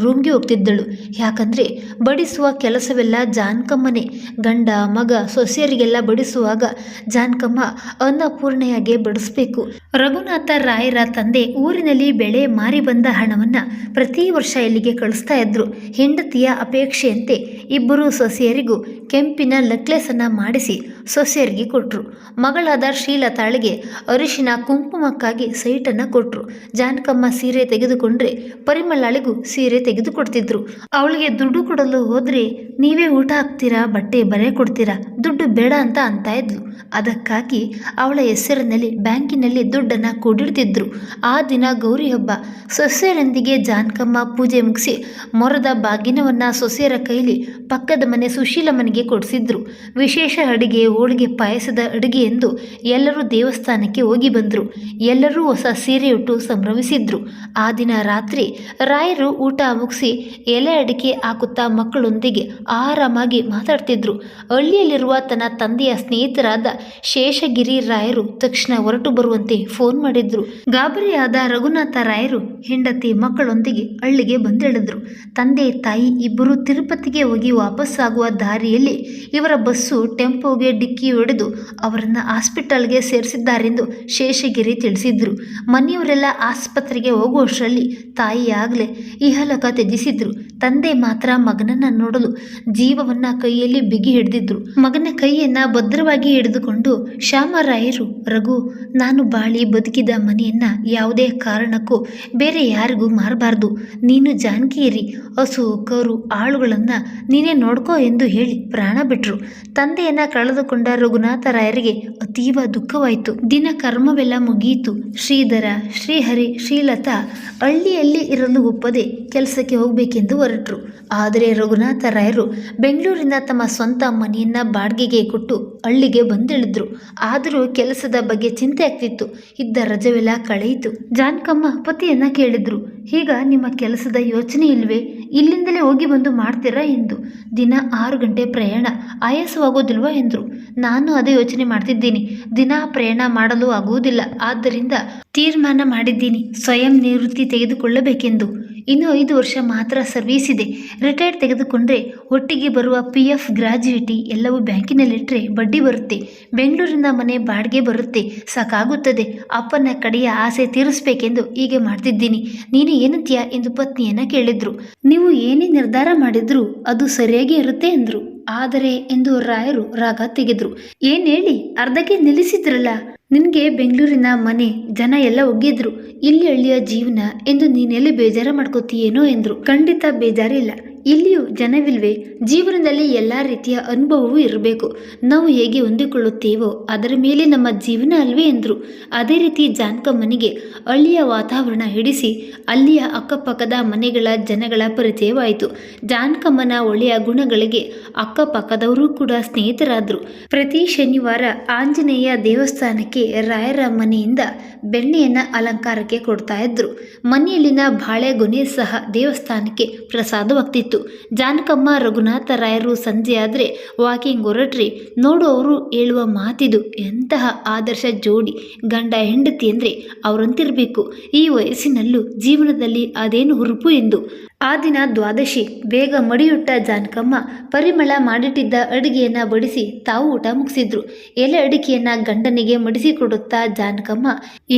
ರೂಮ್ಗೆ ಹೋಗ್ತಿದ್ದಳು. ಯಾಕಂದ್ರೆ ಬಡಿಸುವ ಕೆಲಸವೆಲ್ಲ ಜಾನಕಮ್ಮನೇ. ಗಂಡ, ಮಗ, ಸೊಸೆಯರಿಗೆಲ್ಲ ಬಡಿಸುವಾಗ ಜಾನಕಮ್ಮ ಅನ್ನಪೂರ್ಣೆಯಾಗೆ ಬಡಿಸ್ಬೇಕು. ರಘುನಾಥ ರಾಯರ ತಂದೆ ಊರಿನಲ್ಲಿ ಬೆಳೆ ಮಾರಿ ಬಂದ ಹಣವನ್ನು ಪ್ರತಿ ವರ್ಷ ಇಲ್ಲಿಗೆ ಕಳಿಸ್ತಾ ಇದ್ರು. ಹೆಂಡತಿಯ ಅಪೇಕ್ಷೆಯಂತೆ ಇಬ್ಬರು ಸೊಸೆಯರಿಗೂ ಕೆಂಪಿನ ನೆಕ್ಲೆಸನ್ನು ಮಾಡಿಸಿ ಸೊಸೆಯರಿಗೆ ಕೊಟ್ಟರು ಮಗಳಾದ ಶ್ರೀಲತಾಳಿಗೆ ಅರಿಶಿನ ಕುಂಕುಮಕ್ಕಾಗಿ ಸೈಟನ್ನು ಕೊಟ್ಟರು ಜಾನಕಮ್ಮ ಸೀರೆ ತೆಗೆದುಕೊಂಡ್ರೆ ಪರಿಮಳಾಳಿಗೂ ಸೀರೆ ತೆಗೆದುಕೊಡ್ತಿದ್ರು. ಅವಳಿಗೆ ದುಡ್ಡು ಕೊಡಲು ಹೋದರೆ ನೀವೇ ಊಟ ಹಾಕ್ತೀರಾ, ಬಟ್ಟೆ ಬರೆ ಕೊಡ್ತೀರಾ, ದುಡ್ಡು ಬೇಡ ಅಂತ ಅಂತ ಇದ್ಲು. ಅದಕ್ಕಾಗಿ ಅವಳ ಹೆಸರಿನಲ್ಲಿ ಬ್ಯಾಂಕಿನಲ್ಲಿ ದುಡ್ಡನ್ನು ಕೊಡಿಡ್ತಿದ್ರು. ಆ ದಿನ ಗೌರಿ ಹಬ್ಬ ಸೊಸೆಯರೊಂದಿಗೆ ಜಾನಕಮ್ಮ ಪೂಜೆ ಮುಗಿಸಿ ಮೊರದ ಬಾಗಿನವನ್ನು ಸೊಸೆಯರ ಕೈಲಿ ಪಕ್ಕದ ಮನೆ ಸುಶೀಲಮ್ಮನಿಗೆ ಮನೆಗೆ ಕೊಡಿಸಿದ್ರು. ವಿಶೇಷ ಅಡಿಗೆ ಹೋಳಿಗೆ ಪಾಯಸದ ಅಡುಗೆ ಎಂದು ಎಲ್ಲರೂ ದೇವಸ್ಥಾನಕ್ಕೆ ಹೋಗಿ ಬಂದರು. ಎಲ್ಲರೂ ಹೊಸ ಸೀರೆಯುಟ್ಟು ಸಂಭ್ರಮಿಸಿದ್ರು. ಆ ದಿನ ರಾತ್ರಿ ರಾಯರು ಊಟ ಮುಗಿಸಿ ಎಲೆ ಅಡಿಕೆ ಹಾಕುತ್ತಾ ಮಕ್ಕಳೊಂದಿಗೆ ಆರಾಮಾಗಿ ಮಾತಾಡ್ತಿದ್ರು. ಹಳ್ಳಿಯಲ್ಲಿರುವ ತನ್ನ ತಂದೆಯ ಸ್ನೇಹಿತರಾದ ಶೇಷಗಿರಿ ರಾಯರು ತಕ್ಷಣ ಹೊರಟು ಬರುವಂತೆ ಫೋನ್ ಮಾಡಿದ್ರು. ಗಾಬರಿಯಾದ ರಘುನಾಥ ರಾಯರು ಹೆಂಡತಿ ಮಕ್ಕಳೊಂದಿಗೆ ಹಳ್ಳಿಗೆ ಬಂದಿಳಿದ್ರು. ತಂದೆ ತಾಯಿ ಇಬ್ಬರು ತಿರುಪತಿಗೆ ಹೋಗಿ ವಾಪಸ್ಸಾಗುವ ದಾರಿಯಲ್ಲಿ ಇವರ ಬಸ್ಸು ಟೆಂಪೋಗೆ ಡಿಕ್ಕಿ ಹೊಡೆದು ಅವರನ್ನು ಹಾಸ್ಪಿಟಲ್ಗೆ ಸೇರಿಸಿದ್ದಾರೆಂದು ಶೇಷಗಿರಿ ತಿಳಿಸಿದ್ರು. ಮನೆಯವರೆಲ್ಲ ಆಸ್ಪತ್ರೆಗೆ ಹೋಗುವಷ್ಟರಲ್ಲಿ ತಾಯಿ ಆಗಲೇ ಇಹಲೋಕ ತ್ಯಜಿಸಿದ್ರು. ತಂದೆ ಮಾತ್ರ ಮಗನನ್ನ ನೋಡಲು ಜೀವವನ್ನ ಕೈಯಲ್ಲಿ ಬಿಗಿ ಹಿಡಿದಿದ್ರು. ಮಗನ ಕೈಯನ್ನ ಭದ್ರವಾಗಿ ಹಿಡಿದುಕೊಂಡು ಶ್ಯಾಮರಾಯರು, ರಘು, ನಾನು ಬಾಳಿ ಬದುಕಿದ ಮನೆಯನ್ನ ಯಾವುದೇ ಕಾರಣಕ್ಕೂ ಬೇರೆ ಯಾರಿಗೂ ಮಾರಬಾರ್ದು. ನೀನು ಜಾನಕಿಯರಿ ಹಸು ಕರು ಆಳುಗಳನ್ನ ನೀನೇ ನೋಡ್ಕೋ ಎಂದು ಹೇಳಿ ಪ್ರಾಣ ಬಿಟ್ರು. ತಂದೆಯನ್ನ ಕಳೆದುಕೊಂಡ ರಘುನಾಥರಾಯರಿಗೆ ಅತೀವ ದುಃಖವಾಯಿತು. ದಿನ ಕರ್ಮವೆಲ್ಲ ಮುಗಿಯಿತು. ಶ್ರೀಧರ, ಶ್ರೀಹರಿ, ಶ್ರೀಲತಾ ಹಳ್ಳಿಯಲ್ಲಿ ಇರಲು ಒಪ್ಪದೆ ಕೆಲಸಕ್ಕೆ ಹೋಗಬೇಕೆಂದು ಹೊರಟರು. ಆದರೆ ರಘುನಾಥರಾಯರು ಬೆಂಗಳೂರಿನ ತಮ್ಮ ಸ್ವಂತ ಮನೆಯನ್ನ ಬಾಡಿಗೆಗೆ ಕೊಟ್ಟು ಹಳ್ಳಿಗೆ ಬಂದಿಳಿದ್ರು. ಆದರೂ ಕೆಲಸದ ಬಗ್ಗೆ ಚಿಂತೆ ಆಗ್ತಿತ್ತು. ಇದ್ದ ರಜವೆಲ್ಲ ಕಳೆಯಿತು. ಜಾನಕಮ್ಮ ಪತಿಯನ್ನ ಕೇಳಿದ್ರು. ಈಗ ನಿಮ್ಮ ಕೆಲಸದ ಯೋಚನೆ ಇಲ್ವೇ? ಇಲ್ಲಿಂದಲೇ ಹೋಗಿ ಬಂದು ಮಾಡ್ತೀರಾ ಎಂದು. ದಿನ ಆರು ಗಂಟೆ ಪ್ರಯಾಣ. ಆಯಾಸವಾಗೋದಿಲ್ವಾ ಎಂದರು ನಾನು ಅದೇ ಯೋಚನೆ ಮಾಡ್ತಿದ್ದೀನಿ. ದಿನ ಪ್ರಯಾಣ ಮಾಡಲು ಆಗುವುದಿಲ್ಲ. ಆದ್ದರಿಂದ ತೀರ್ಮಾನ ಮಾಡಿದ್ದೀನಿ. ಸ್ವಯಂ ನಿವೃತ್ತಿ ತೆಗೆದುಕೊಳ್ಳಬೇಕೆಂದು. ಇನ್ನು ಐದು ವರ್ಷ ಮಾತ್ರ ಸರ್ವೀಸ್ ಇದೆ. ರಿಟೈರ್ಡ್ ತೆಗೆದುಕೊಂಡ್ರೆ ಒಟ್ಟಿಗೆ ಬರುವ ಪಿ ಎಫ್ ಗ್ರಾಜ್ಯುಯಿಟಿ ಎಲ್ಲವೂ ಬ್ಯಾಂಕಿನಲ್ಲಿಟ್ಟರೆ ಬಡ್ಡಿ ಬರುತ್ತೆ. ಬೆಂಗಳೂರಿನ ಮನೆ ಬಾಡಿಗೆ ಬರುತ್ತೆ. ಸಾಕಾಗುತ್ತದೆ. ಅಪ್ಪನ ಕಡೆಯ ಆಸೆ ತೀರಿಸಬೇಕೆಂದು ಹೀಗೆ ಮಾಡ್ತಿದ್ದೀನಿ. ನೀನು ಏನಂತೀಯ ಎಂದು ಪತ್ನಿಯನ್ನು ಕೇಳಿದ್ರು. ನೀವು ಏನೇ ನಿರ್ಧಾರ ಮಾಡಿದ್ರು ಅದು ಸರಿಯಾಗಿ ಇರುತ್ತೆ ಎಂದರು ಆದರೆ ಎಂದು ರಾಯರು ರಾಗ ತೆಗೆದ್ರು. ಏನು ಹೇಳಿ? ಅರ್ಧಕ್ಕೆ ನಿಲ್ಲಿಸಿದ್ರಲ್ಲ? ನಿನಗೆ ಬೆಂಗಳೂರಿನ ಮನೆ, ಜನ ಎಲ್ಲ ಒಗ್ಗಿದ್ರು. ಇಲ್ಲಿ ಹಳ್ಳಿಯ ಜೀವನ ಎಂದು ನೀನೆಲ್ಲಿ ಬೇಜಾರ ಮಾಡ್ಕೋತೀಯೇನೋ ಎಂದರು. ಖಂಡಿತ ಬೇಜಾರಿಲ್ಲ. ಇಲ್ಲಿಯೂ ಜನವಿಲ್ವೇ, ಜೀವನದಲ್ಲಿ ಎಲ್ಲ ರೀತಿಯ ಅನುಭವವೂ ಇರಬೇಕು. ನಾವು ಹೇಗೆ ಹೊಂದಿಕೊಳ್ಳುತ್ತೇವೋ, ಅದರ ಮೇಲೆ ನಮ್ಮ ಜೀವನ ಅಲ್ವೇ ಎಂದರು. ಅದೇ ರೀತಿ ಜಾನಕಮ್ಮನಿಗೆ ಹಳ್ಳಿಯ ವಾತಾವರಣ ಹಿಡಿಸಿ, ಅಲ್ಲಿಯ ಅಕ್ಕಪಕ್ಕದ ಮನೆಗಳ ಜನಗಳ ಪರಿಚಯವಾಯಿತು. ಜಾನಕಮ್ಮನ ಒಳ್ಳೆಯ ಗುಣಗಳಿಗೆ ಅಕ್ಕಪಕ್ಕದವರು ಕೂಡ ಸ್ನೇಹಿತರಾದರು. ಪ್ರತಿ ಶನಿವಾರ ಆಂಜನೇಯ ದೇವಸ್ಥಾನಕ್ಕೆ ರಾಯರ ಮನೆಯಿಂದ ಬೆಣ್ಣೆಯನ್ನು ಅಲಂಕಾರಕ್ಕೆ ಕೊಡ್ತಾ ಇದ್ರು. ಮನೆಯಲ್ಲಿನ ಬಾಳೆಗೊನೆ ಸಹ ದೇವಸ್ಥಾನಕ್ಕೆ ಪ್ರಸಾದವಾಗ್ತಿತ್ತು. ಜಾನಕಮ್ಮ, ರಘುನಾಥ ರಾಯರು ಸಂಜೆ ಆದರೆ ವಾಕಿಂಗ್ ಹೊರಟ್ರಿ ನೋಡುವವರು ಹೇಳುವ ಮಾತಿದು ಎಂತಹ ಆದರ್ಶ ಜೋಡಿ, ಗಂಡ ಹೆಂಡತಿ ಅಂದರೆ ಅವರಂತಿರಬೇಕು. ಈ ವಯಸ್ಸಿನಲ್ಲೂ ಜೀವನದಲ್ಲಿ ಅದೇನು ಹುರುಪು ಎಂದು. ಆ ದಿನ ದ್ವಾದಶಿ ಬೇಗ ಮಡಿಯುಟ್ಟ ಜಾನಕಮ್ಮ ಪರಿಮಳ ಮಾಡಿಟ್ಟಿದ್ದ ಅಡುಗೆಯನ್ನು ಬಡಿಸಿ ತಾವು ಊಟ ಮುಗಿಸಿದ್ರು. ಎಲೆ ಅಡಿಕೆಯನ್ನು ಗಂಡನಿಗೆ ಮಡಿಸಿಕೊಡುತ್ತಾ ಜಾನಕಮ್ಮ,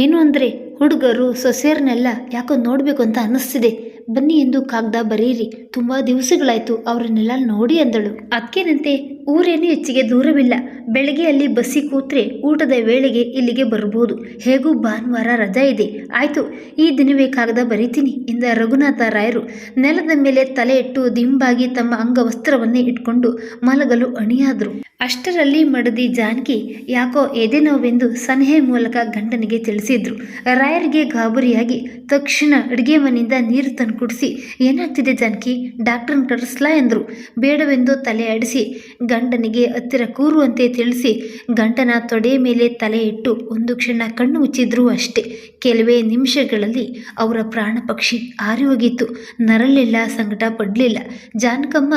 ಏನು ಅಂದರೆ ಹುಡುಗರು ಸೊಸೆಯರನ್ನೆಲ್ಲ ಯಾಕೋ ನೋಡಬೇಕು ಅಂತ ಅನ್ನಿಸ್ತಿದೆ. ಬನ್ನಿ ಎಂದು ಕಾಗ್ದ ಬರೀರಿ. ತುಂಬ ದಿವಸಗಳಾಯ್ತು ಅವರನ್ನೆಲ್ಲ ನೋಡಿ ಅಂದಳು. ಅದಕ್ಕೇನಂತೆ ಊರೇನು ಹೆಚ್ಚಿಗೆ ದೂರವಿಲ್ಲ. ಬೆಳಗ್ಗೆ ಅಲ್ಲಿ ಬಸ್ಸಿ ಕೂತ್ರೆ ಊಟದ ವೇಳೆಗೆ ಇಲ್ಲಿಗೆ ಬರ್ಬೋದು. ಹೇಗೂ ಭಾನುವಾರ ರಜಾ ಇದೆ. ಆಯಿತು, ಈ ದಿನವೇ ಕಾಗದ ಬರೀತೀನಿ ಎಂದ ರಘುನಾಥ ರಾಯರು. ನೆಲದ ಮೇಲೆ ತಲೆ ಇಟ್ಟು ದಿಂಬಾಗಿ ತಮ್ಮ ಅಂಗವಸ್ತ್ರವನ್ನೇ ಇಟ್ಕೊಂಡು ಮಲಗಲು ಅಣಿಯಾದರು. ಅಷ್ಟರಲ್ಲಿ ಮಡದಿ ಜಾನಕಿ ಯಾಕೋ ಎದೆ ನೋವೆಂದು ಸಲಹೆ ಮೂಲಕ ಗಂಡನಿಗೆ ತಿಳಿಸಿದ್ರು. ರಾಯರಿಗೆ ಗಾಬರಿಯಾಗಿ ತಕ್ಷಣ ಅಡುಗೆ ಮನೆಯಿಂದ ನೀರು ತಂದು ಕುಡಿಸಿ ಏನಾಗ್ತಿದೆ ಜಾನಕಿ? ಡಾಕ್ಟ್ರನ್ನ ಕರೆಸ್ಲಾ ಎಂದರು. ಬೇಡವೆಂದು ತಲೆ ಅಡಿಸಿ ಗಂಡನಿಗೆ ಹತ್ತಿರ ಕೂರುವಂತೆ ತಿಳಿಸಿ, ಗಂಡನ ತೊಡೆಯ ಮೇಲೆ ತಲೆ ಇಟ್ಟು ಒಂದು ಕ್ಷಣ ಕಣ್ಣು ಮುಚ್ಚಿದ್ರೂ ಅಷ್ಟೇ. ಕೆಲವೇ ನಿಮಿಷಗಳಲ್ಲಿ ಅವರ ಪ್ರಾಣ ಪಕ್ಷಿ ಹಾರಿ ಹೋಗಿತ್ತು ನರಲಿಲ್ಲ ಸಂಕಟ ಪಡಲಿಲ್ಲ. ಜಾನಕಮ್ಮ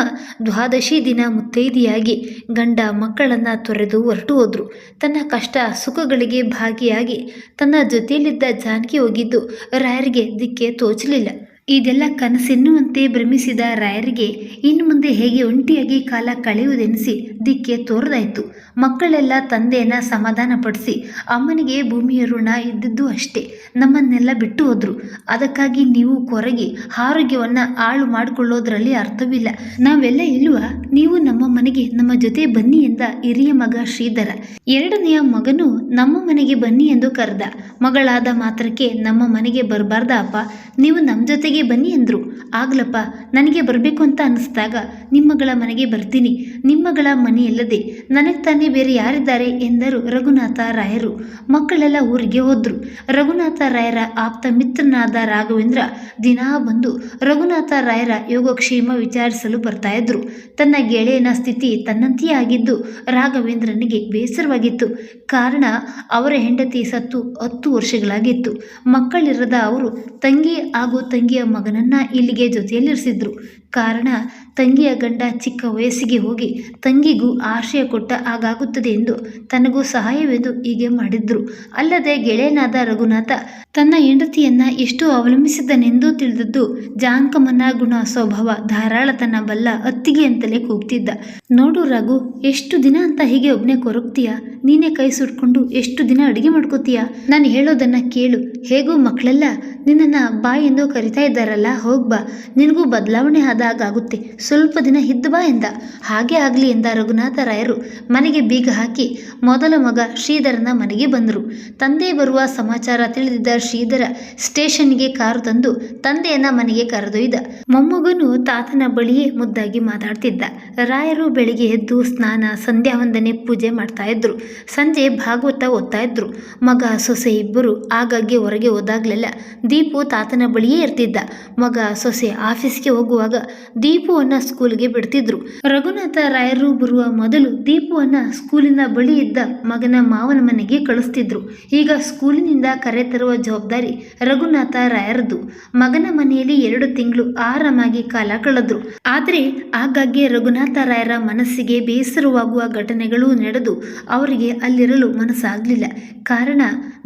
ದ್ವಾದಶಿ ದಿನ ಮುತ್ತೈದಿಯಾಗಿ ಗಂಡ ಮಕ್ಕಳನ್ನು ತೊರೆದು ಹೊರಟು ಹೋದರು. ತನ್ನ ಕಷ್ಟ ಸುಖಗಳಿಗೆ ಭಾಗಿಯಾಗಿ ತನ್ನ ಜೊತೆಯಲ್ಲಿದ್ದ ಜಾನಕಿ ಹೋಗಿದ್ದು ರಾಯರಿಗೆ ದಿಕ್ಕೆ ತೋಚಲಿಲ್ಲ. ಇದೆಲ್ಲ ಕನಸೆನ್ನುವಂತೆ ಭ್ರಮಿಸಿದ ರಾಯರಿಗೆ ಇನ್ನು ಮುಂದೆ ಹೇಗೆ ಒಂಟಿಯಾಗಿ ಕಾಲ ಕಳೆಯುವುದೆನಿಸಿ ದಿಕ್ಕೆ ತೋರದಾಯಿತು. ಮಕ್ಕಳೆಲ್ಲ ತಂದೆಯನ್ನು ಸಮಾಧಾನಪಡಿಸಿ ಅಮ್ಮನಿಗೆ ಭೂಮಿಯ ಋಣ ಇದ್ದಿದ್ದು ಅಷ್ಟೇ. ನಮ್ಮನ್ನೆಲ್ಲ ಬಿಟ್ಟು ಹೋದ್ರು. ಅದಕ್ಕಾಗಿ ನೀವು ಕೊರಗಿ ಆರೋಗ್ಯವನ್ನ ಹಾಳು ಮಾಡಿಕೊಳ್ಳೋದ್ರಲ್ಲಿ ಅರ್ಥವಿಲ್ಲ. ನಾವೆಲ್ಲ ಇಲ್ವಾ? ನೀವು ನಮ್ಮ ಮನೆಗೆ, ನಮ್ಮ ಜೊತೆ ಬನ್ನಿ ಎಂದ ಹಿರಿಯ ಮಗ ಶ್ರೀಧರ. ಎರಡನೆಯ ಮಗನು ನಮ್ಮ ಮನೆಗೆ ಬನ್ನಿ ಎಂದು ಕರೆದ. ಮಗಳಾದ ಮಾತ್ರಕ್ಕೆ ನಮ್ಮ ಮನೆಗೆ ಬರಬಾರ್ದ ಅಪ್ಪ. ನೀವು ನಮ್ಮ ಜೊತೆಗೆ ಬನ್ನಿ ಎಂದ್ರು ಆಗ್ಲಪ್ಪ, ನನಗೆ ಬರಬೇಕು ಅಂತ ಅನಿಸ್ದಾಗ ನಿಮ್ಮಗಳ ಮನೆಗೆ ಬರ್ತೀನಿ. ನಿಮ್ಮಗಳ ಮನೆಯಲ್ಲದೆ ನನಗೆ ತಾನೇ ಬೇರೆ ಯಾರಿದ್ದಾರೆ ಎಂದರು ರಘುನಾಥ ರಾಯರು. ಮಕ್ಕಳೆಲ್ಲ ಊರಿಗೆ ಹೋದ್ರು. ರಘುನಾಥ ರಾಯರ ಆಪ್ತ ಮಿತ್ರನಾದ ರಾಘವೇಂದ್ರ ದಿನಾ ಬಂದು ರಘುನಾಥ ರಾಯರ ಯೋಗಕ್ಷೇಮ ವಿಚಾರಿಸಲು ಬರ್ತಾ ಇದ್ರು. ತನ್ನ ಗೆಳೆಯನ ಸ್ಥಿತಿ ತನ್ನಂತೆಯೇ ಆಗಿದ್ದು, ರಾಘವೇಂದ್ರನಿಗೆ ಬೇಸರವಾಗಿತ್ತು. ಕಾರಣ, ಅವರ ಹೆಂಡತಿ ಸತ್ತು ಹತ್ತು ವರ್ಷಗಳಾಗಿತ್ತು. ಮಕ್ಕಳಿರದ ಅವರು ತಂಗಿ ಹಾಗೂ ತಂಗಿಯ ಮಗನನ್ನ ಇಲ್ಲಿಗೆ ಜೊತೆಯಲ್ಲಿರಿಸಿದ್ರು. ಕಾರಣ ತಂಗಿಯ ಗಂಡ ಚಿಕ್ಕ ವಯಸ್ಸಿಗೆ ಹೋಗಿ ತಂಗಿಗೂ ಆಶ್ರಯ ಕೊಟ್ಟ ಹಾಗಾಗುತ್ತದೆ ಎಂದು ತನಗೂ ಸಹಾಯವೆಂದು ಹೀಗೆ ಮಾಡಿದ್ರು. ಅಲ್ಲದೆ ಗೆಳೆಯನಾದ ರಘುನಾಥ ತನ್ನ ಹೆಂಡತಿಯನ್ನ ಎಷ್ಟು ಅವಲಂಬಿಸಿದ್ದನೆಂದು ತಿಳಿದದ್ದು ಜಾಂಕಮನ ಗುಣ ಸ್ವಭಾವ, ಧಾರಾಳತನ ಬಲ್ಲ ಅತ್ತಿಗೆ ಅಂತಲೇ ಕೂಗ್ತಿದ್ದ. ನೋಡು ರಘು, ಎಷ್ಟು ದಿನ ಅಂತ ಹೀಗೆ ಒಬ್ನೇ ಕೊರಗ್ತೀಯ? ನೀನೇ ಕೈ ಸುಟ್ಕೊಂಡು ಎಷ್ಟು ದಿನ ಅಡುಗೆ ಮಾಡ್ಕೋತೀಯ? ನಾನು ಹೇಳೋದನ್ನ ಕೇಳು. ಹೇಗೂ ಮಕ್ಕಳೆಲ್ಲ, ನಿನ್ನನ್ನ ಬಾ ಎಂದು ಕರಿತಾ ಇದ್ದಾರಲ್ಲ ಹೋಗ್ಬಾ ನಿನಗೂ ಬದಲಾವಣೆ ಆದಾಗುತ್ತೆ ಸ್ವಲ್ಪ ದಿನ ಇದ್ದು ಬಾ ಎಂದ. ಹಾಗೆ ಆಗಲಿ ಎಂದ ರಘುನಾಥ ರಾಯರು. ಮನೆಗೆ ಬೀಗ ಹಾಕಿ ಮೊದಲ ಮಗ ಶ್ರೀಧರನ ಮನೆಗೆ ಬಂದರು. ತಂದೆ ಬರುವ ಸಮಾಚಾರ ತಿಳಿದಿದ್ದ ಶ್ರೀಧರ ಸ್ಟೇಷನ್ಗೆ ಕಾರು ತಂದು ತಂದೆಯನ್ನ ಮನೆಗೆ ಕರೆದೊಯ್ದ. ಮೊಮ್ಮಗನು ತಾತನ ಬಳಿಯೇ ಮುದ್ದಾಗಿ ಮಾತಾಡ್ತಿದ್ದ. ರಾಯರು ಬೆಳಿಗ್ಗೆ ಎದ್ದು ಸ್ನಾನ, ಸಂಧ್ಯಾ ವಂದನೆ ಪೂಜೆ ಮಾಡ್ತಾ ಇದ್ರು. ಸಂಜೆ ಭಾಗವತ ಓದ್ತಾ ಇದ್ರು. ಮಗ ಸೊಸೆ ಇಬ್ಬರು ಆಗಾಗ್ಗೆ ಹೊರಗೆ ಹೋದಾಗ್ಲೆಲ್ಲ ದೀಪು ತಾತನ ಬಳಿಯೇ ಇರ್ತಿದ್ದ. ಮಗ ಸೊಸೆ ಆಫೀಸ್ಗೆ ಹೋಗುವಾಗ ದೀಪುವನ್ನ ಸ್ಕೂಲ್ಗೆ ಬಿಡ್ತಿದ್ರು. ರಘುನಾಥ ರಾಯರು ಬರುವ ಮೊದಲು ದೀಪುವನ್ನ ಸ್ಕೂಲಿನ ಬಳಿ ಇದ್ದ ಮಗನ ಮಾವನ ಮನೆಗೆ ಕಳಿಸ್ತಿದ್ರು. ಈಗ ಸ್ಕೂಲಿನಿಂದ ಕರೆ ತರುವ ಜವಾಬ್ದಾರಿ ರಘುನಾಥ ರಾಯರದು ಮಗನ ಮನೆಯಲ್ಲಿ ಎರಡು ತಿಂಗಳು ಆರಾಮಾಗಿ ಕಾಲ ಕಳೆದ್ರು. ಆದರೆ ಆಗಾಗ್ಗೆ ರಘುನಾಥ ರಾಯರ ಮನಸ್ಸಿಗೆ ಬೇಸರವಾಗುವ ಘಟನೆಗಳು ನಡೆದು ಅವರಿಗೆ ಅಲ್ಲಿರಲು ಮನಸ್ಸಾಗಲಿಲ್ಲ. ಕಾರಣ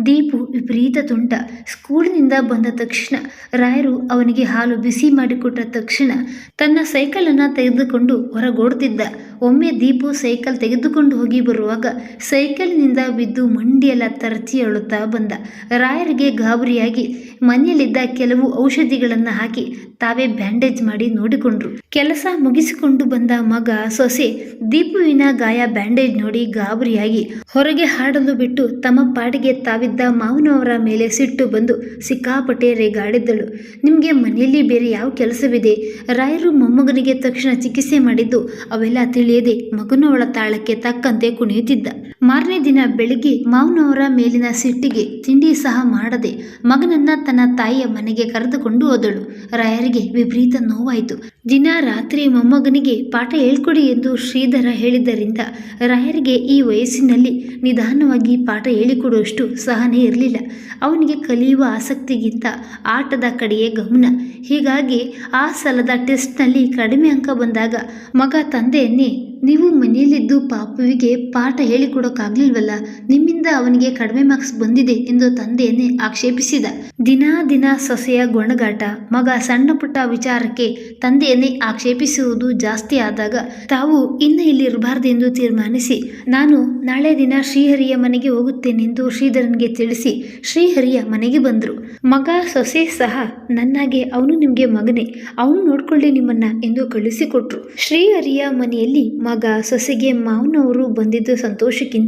ದೀಪು ವಿಪರೀತ ತುಂಟ. ಸ್ಕೂಲಿನಿಂದ ಬಂದ ತಕ್ಷಣ ರಾಯರು ಅವನಿಗೆ ಹಾಲು ಬಿಸಿ ಮಾಡಿಕೊಟ್ಟ ತಕ್ಷಣ ತನ್ನ ಸೈಕಲನ್ನು ತೆಗೆದುಕೊಂಡು ಹೊರಗೋಡ್ತಿದ್ದ ಒಮ್ಮೆ ದೀಪು ಸೈಕಲ್ ತೆಗೆದುಕೊಂಡು ಹೋಗಿ ಬರುವಾಗ ಸೈಕಲ್ನಿಂದ ಬಿದ್ದು ಮಂಡಿಯೆಲ್ಲ ತರಚಿ ಅಳುತ್ತಾ ಬಂದ. ರಾಯರಿಗೆ ಗಾಬರಿಯಾಗಿ ಮನೆಯಲ್ಲಿದ್ದ ಕೆಲವು ಔಷಧಿಗಳನ್ನು ಹಾಕಿ ತಾವೇ ಬ್ಯಾಂಡೇಜ್ ಮಾಡಿ ನೋಡಿಕೊಂಡ್ರು. ಕೆಲಸ ಮುಗಿಸಿಕೊಂಡು ಬಂದ ಮಗ ಸೊಸೆ ದೀಪುವಿನ ಗಾಯ ಬ್ಯಾಂಡೇಜ್ ನೋಡಿ ಗಾಬರಿಯಾಗಿ ಹೊರಗೆ ಹಾಡಲು ಬಿಟ್ಟು ತಮ್ಮ ಪಾಡಿಗೆ ತಾವಿದ್ದ ಮಾವನವರ ಮೇಲೆ ಸಿಟ್ಟು ಬಂದು ಸಿಕ್ಕಾಪಟ್ಟೆ ರೇಗಾಡಿದ್ದಳು. ನಿಮಗೆ ಮನೆಯಲ್ಲಿ ಬೇರೆ ಯಾವ ಕೆಲಸವಿದೆ? ರಾಯರು ಮೊಮ್ಮಗನಿಗೆ ತಕ್ಷಣ ಚಿಕಿತ್ಸೆ ಮಾಡಿದ್ದು ಅವೆಲ್ಲ ತಿಳಿಯದೆ ಮಗನವಳ ತಾಳಕ್ಕೆ ತಕ್ಕಂತೆ ಕುಣಿಯುತ್ತಿದ್ದ. ಮಾರನೇ ದಿನ ಬೆಳಿಗ್ಗೆ ಮಾವನವರ ಮೇಲಿನ ಸಿಟ್ಟಿಗೆ ತಿಂಡಿ ಸಹ ಮಾಡದೆ ಮಗನನ್ನ ತನ್ನ ತಾಯಿಯ ಮನೆಗೆ ಕರೆದುಕೊಂಡು ಹೋದಳು. ರಾಯರಿಗೆ ವಿಪರೀತ ನೋವಾಯಿತು. ದಿನ ರಾತ್ರಿ ಮೊಮ್ಮಗನಿಗೆ ಪಾಠ ಹೇಳ್ಕೊಡಿ ಎಂದು ಶ್ರೀಧರ ಹೇಳಿದ್ದರಿಂದ ರಾಯರಿಗೆ ಈ ವಯಸ್ಸಿನಲ್ಲಿ ನಿಧಾನವಾಗಿ ಪಾಠ ಹೇಳಿಕೊಡುವಷ್ಟು ಸಹನೆ ಇರಲಿಲ್ಲ. ಅವನಿಗೆ ಕಲಿಯುವ ಆಸಕ್ತಿಗಿಂತ ಆಟದ ಕಡೆಯೇ ಗಮನ. ಹೀಗಾಗಿ ಆ ಸಲದ ಟೆಸ್ಟ್ನಲ್ಲಿ ಕಡಿಮೆ ಅಂಕ ಬಂದಾಗ ಮಗ ತಂದೆಯನ್ನೇ, ನೀವು ಮನೆಯಲ್ಲಿದ್ದು ಪಾಪುವಿಗೆ ಪಾಠ ಹೇಳಿಕೊಡೋಕ್ಕಾಗ್ಲಿಲ್ವಲ್ಲ ನಿಮ್ಮಿಂದ ಅವನಿಗೆ ಕಡಿಮೆ ಮಾರ್ಕ್ಸ್ ಬಂದಿದೆ ಎಂದು ತಂದೆಯನ್ನೇ ಆಕ್ಷೇಪಿಸಿದ. ದಿನಾ ದಿನ ಸೊಸೆಯ ಗೊಣಗಾಟ, ಮಗ ಸಣ್ಣ ಪುಟ್ಟ ವಿಚಾರಕ್ಕೆ ತಂದೆಯನ್ನೇ ಆಕ್ಷೇಪಿಸುವುದು ಜಾಸ್ತಿ ಆದಾಗ ತಾವು ಇನ್ನು ಇಲ್ಲಿ ಇರಬಾರ್ದೆಂದು ತೀರ್ಮಾನಿಸಿ, ನಾನು ನಾಳೆ ದಿನ ಶ್ರೀಹರಿಯ ಮನೆಗೆ ಹೋಗುತ್ತೇನೆಂದು ಶ್ರೀಧರನ್ಗೆ ತಿಳಿಸಿ ಶ್ರೀಹರಿಯ ಮನೆಗೆ ಬಂದರು. ಮಗ, ಸೊಸೆ ಸಹ ನನ್ನಾಗೆ ಅವನು ನಿಮಗೆ ಮಗನೇ, ಅವನು ನೋಡ್ಕೊಳ್ಳಿ ನಿಮ್ಮನ್ನ ಎಂದು ಕಳಿಸಿಕೊಟ್ರು ಶ್ರೀಹರಿಯ ಮನೆಯಲ್ಲಿ ಮಗ, ಸೊಸೆಗೆ ಮಾವನವರು ಬಂದಿದ್ದು ಸಂತೋಷಕ್ಕಿಂತ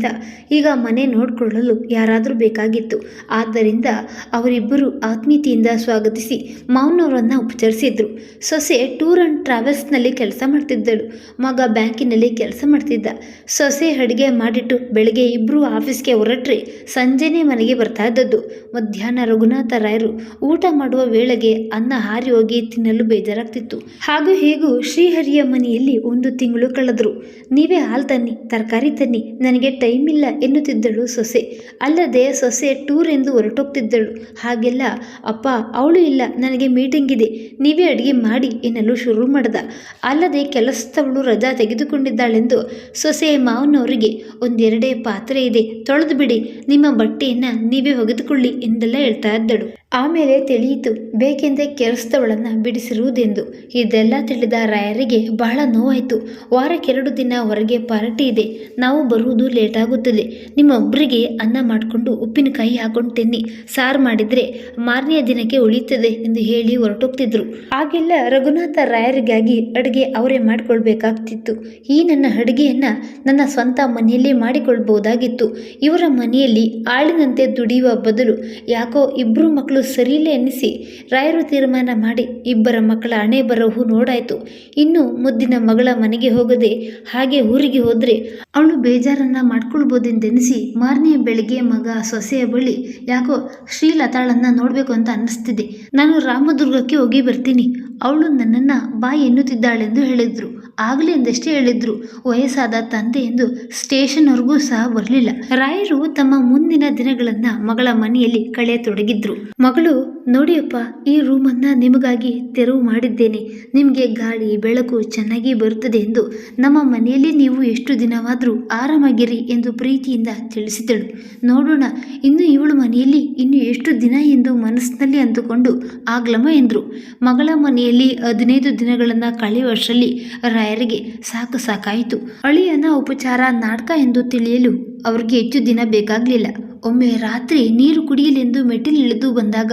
ಈಗ ಮನೆ ನೋಡಿಕೊಳ್ಳಲು ಯಾರಾದರೂ ಬೇಕಾಗಿತ್ತು. ಆದ್ದರಿಂದ ಅವರಿಬ್ಬರು ಆತ್ಮೀಯತೆಯಿಂದ ಸ್ವಾಗತಿಸಿ ಮಾವನವರನ್ನು ಉಪಚರಿಸಿದ್ರು. ಸೊಸೆ ಟೂರ್ ಆ್ಯಂಡ್ ಟ್ರಾವೆಲ್ಸ್ನಲ್ಲಿ ಕೆಲಸ ಮಾಡ್ತಿದ್ದಳು. ಮಗ ಬ್ಯಾಂಕಿನಲ್ಲಿ ಕೆಲಸ ಮಾಡ್ತಿದ್ದ. ಸೊಸೆ ಅಡುಗೆ ಮಾಡಿಟ್ಟು ಬೆಳಗ್ಗೆ ಇಬ್ಬರು ಆಫೀಸ್ಗೆ ಹೊರಟ್ರೆ ಸಂಜೆನೇ ಮನೆಗೆ ಬರ್ತಾ ಇದ್ದದ್ದು. ಮಧ್ಯಾಹ್ನ ರಘುನಾಥ ರಾಯರು ಊಟ ಮಾಡುವ ವೇಳೆಗೆ ಅನ್ನ ಹಾರಿ ಹೋಗಿ ತಿನ್ನಲು ಬೇಜಾರಾಗ್ತಿತ್ತು. ಹಾಗೂ ಹೇಗೂ ಶ್ರೀಹರಿಯ ಮನೆಯಲ್ಲಿ ಒಂದು ತಿಂಗಳು ಕಳೆದ್ರು. ನೀವೇ ಹಾಲು ತನ್ನಿ, ತರಕಾರಿ ತನ್ನಿ, ನನಗೆ ಟೈಮ್ ಇಲ್ಲ ಎನ್ನುತ್ತಿದ್ದಳು ಸೊಸೆ. ಅಲ್ಲದೆ ಸೊಸೆ ಟೂರ್ ಎಂದು ಹೊರಟೋಗ್ತಿದ್ದಳು. ಹಾಗೆಲ್ಲ, ಅಪ್ಪ, ಅವಳು ಇಲ್ಲ, ನನಗೆ ಮೀಟಿಂಗ್ ಇದೆ. ನೀವೇ ಅಡುಗೆ ಮಾಡಿ ಎನ್ನಲು ಶುರು ಮಾಡ್ದ. ಅಲ್ಲದೆ ಕೆಲಸದವಳು ರಜಾ ತೆಗೆದುಕೊಂಡಿದ್ದಾಳೆಂದು ಸೊಸೆ ಮಾವನವರಿಗೆ ಒಂದೆರಡೇ ಪಾತ್ರೆ ಇದೆ. ತೊಳೆದು ಬಿಡಿ, ನಿಮ್ಮ ಬಟ್ಟೆಯನ್ನು ನೀವೇ ಹೊಗೆದುಕೊಳ್ಳಿ ಎಂದೆಲ್ಲ ಹೇಳ್ತಾ ಇದ್ದಳು. ಆಮೇಲೆ ತಿಳಿಯಿತು, ಬೇಕೆಂದೇ ಕೆಲಸದವಳನ್ನು ಬಿಡಿಸಿರುವುದೆಂದು. ಇದೆಲ್ಲ ತಿಳಿದ ರಾಯರಿಗೆ ಬಹಳ ನೋವಾಯಿತು. ವಾರಕ್ಕೆರಡು ದಿನ ಹೊರಗೆ ಪಾರ್ಟಿ ಇದೆ. ನಾವು ಬರುವುದು ಲೇಟಾಗುತ್ತದೆ. ನಿಮ್ಮೊಬ್ಬರಿಗೆ ಅನ್ನ ಮಾಡಿಕೊಂಡು ಉಪ್ಪಿನಕಾಯಿ ಹಾಕೊಂಡು ತಿನ್ನಿ. ಸಾರು ಮಾಡಿದರೆ ಮಾರನೆಯ ದಿನಕ್ಕೆ ಉಳಿಯುತ್ತದೆ ಎಂದು ಹೇಳಿ ಹೊರಟೋಗ್ತಿದ್ರು. ಆಗೆಲ್ಲ ರಘುನಾಥ ರಾಯರಿಗಾಗಿ ಅಡುಗೆ ಅವರೇ ಮಾಡಿಕೊಳ್ಬೇಕಾಗ್ತಿತ್ತು. ಈ ನನ್ನ ಅಡುಗೆಯನ್ನು ನನ್ನ ಸ್ವಂತ ಮನೆಯಲ್ಲೇ ಮಾಡಿಕೊಳ್ಬಹುದಾಗಿತ್ತು. ಇವರ ಮನೆಯಲ್ಲಿ ಆಳಿನಂತೆ ದುಡಿಯುವ ಬದಲು ಯಾಕೋ ಇಬ್ಬರು ಮಕ್ಕಳು ಸರಿಯಿಲ್ಲ ಎನ್ನಿಸಿ ರಾಯರು ತೀರ್ಮಾನ ಮಾಡಿ ಇಬ್ಬರ ಮಕ್ಕಳ ಹಣೆ ಬರಹು ನೋಡಾಯಿತು. ಇನ್ನು ಮುದ್ದಿನ ಮಗಳ ಮನೆಗೆ ಹೋಗದೆ ಹಾಗೆ ಊರಿಗೆ ಹೋದರೆ ಅವಳು ಬೇಜಾರನ್ನ ಮಾಡ್ಕೊಳ್ಬೋದೆಂದೆನಿಸಿ ಮಾರನೇ ಬೆಳಿಗ್ಗೆ ಮಗ ಸೊಸೆಯ ಬಳಿ ಯಾಕೋ ಶ್ರೀಲತಾಳನ್ನ ನೋಡಬೇಕು ಅಂತ ಅನ್ನಿಸ್ತಿದೆ. ನಾನು ರಾಮದುರ್ಗಕ್ಕೆ ಹೋಗಿ ಬರ್ತೀನಿ. ಅವಳು ನನ್ನನ್ನು ಬಾಯಿ ಎನ್ನುತ್ತಿದ್ದಾಳೆಂದು ಹೇಳಿದ್ರು. ಆಗಲೇ ಎಂದಷ್ಟೇ ಹೇಳಿದ್ರು. ವಯಸ್ಸಾದ ತಂದೆ ಎಂದು ಸ್ಟೇಷನ್ವರೆಗೂ ಸಹ ಬರಲಿಲ್ಲ. ರಾಯರು ತಮ್ಮ ಮುಂದಿನ ದಿನಗಳನ್ನು ಮಗಳ ಮನೆಯಲ್ಲಿ ಕಳೆಯತೊಡಗಿದ್ರು. ಮಗಳು, ನೋಡಿಯಪ್ಪ, ಈ ರೂಮನ್ನ ನಿಮಗಾಗಿ ತೆರವು ಮಾಡಿದ್ದೇನೆ. ನಿಮಗೆ ಗಾಳಿ, ಬೆಳಕು ಚೆನ್ನಾಗಿ ಬರುತ್ತದೆ ಎಂದು. ನಮ್ಮ ಮನೆಯಲ್ಲಿ ನೀವು ಎಷ್ಟು ದಿನವಾದರೂ ಆರಾಮಾಗಿರಿ ಎಂದು ಪ್ರೀತಿಯಿಂದ ತಿಳಿಸಿದಳು. ನೋಡೋಣ, ಇನ್ನು ಇವಳು ಮನೆಯಲ್ಲಿ ಇನ್ನು ಎಷ್ಟು ದಿನ ಎಂದು ಮನಸ್ಸಿನಲ್ಲಿ ಅಂದುಕೊಂಡು ಆಗ್ಲಮ ಎಂದರು. ಮಗಳ ಮನೆಯಲ್ಲಿ ಹದಿನೈದು ದಿನಗಳನ್ನು ಕಳೆಯುವಷ್ಟರಲ್ಲಿ ರಾಯರಿಗೆ ಸಾಕು ಸಾಕಾಯಿತು. ಅಳಿಯನ ಉಪಚಾರ ನಾಟಕ ಎಂದು ತಿಳಿಯಲು ಅವ್ರಿಗೆ ಹೆಚ್ಚು ದಿನ ಬೇಕಾಗಲಿಲ್ಲ. ಒಮ್ಮೆ ರಾತ್ರಿ ನೀರು ಕುಡಿಯಲೆಂದು ಮೆಟ್ಟಿಲಿಳಿದು ಬಂದಾಗ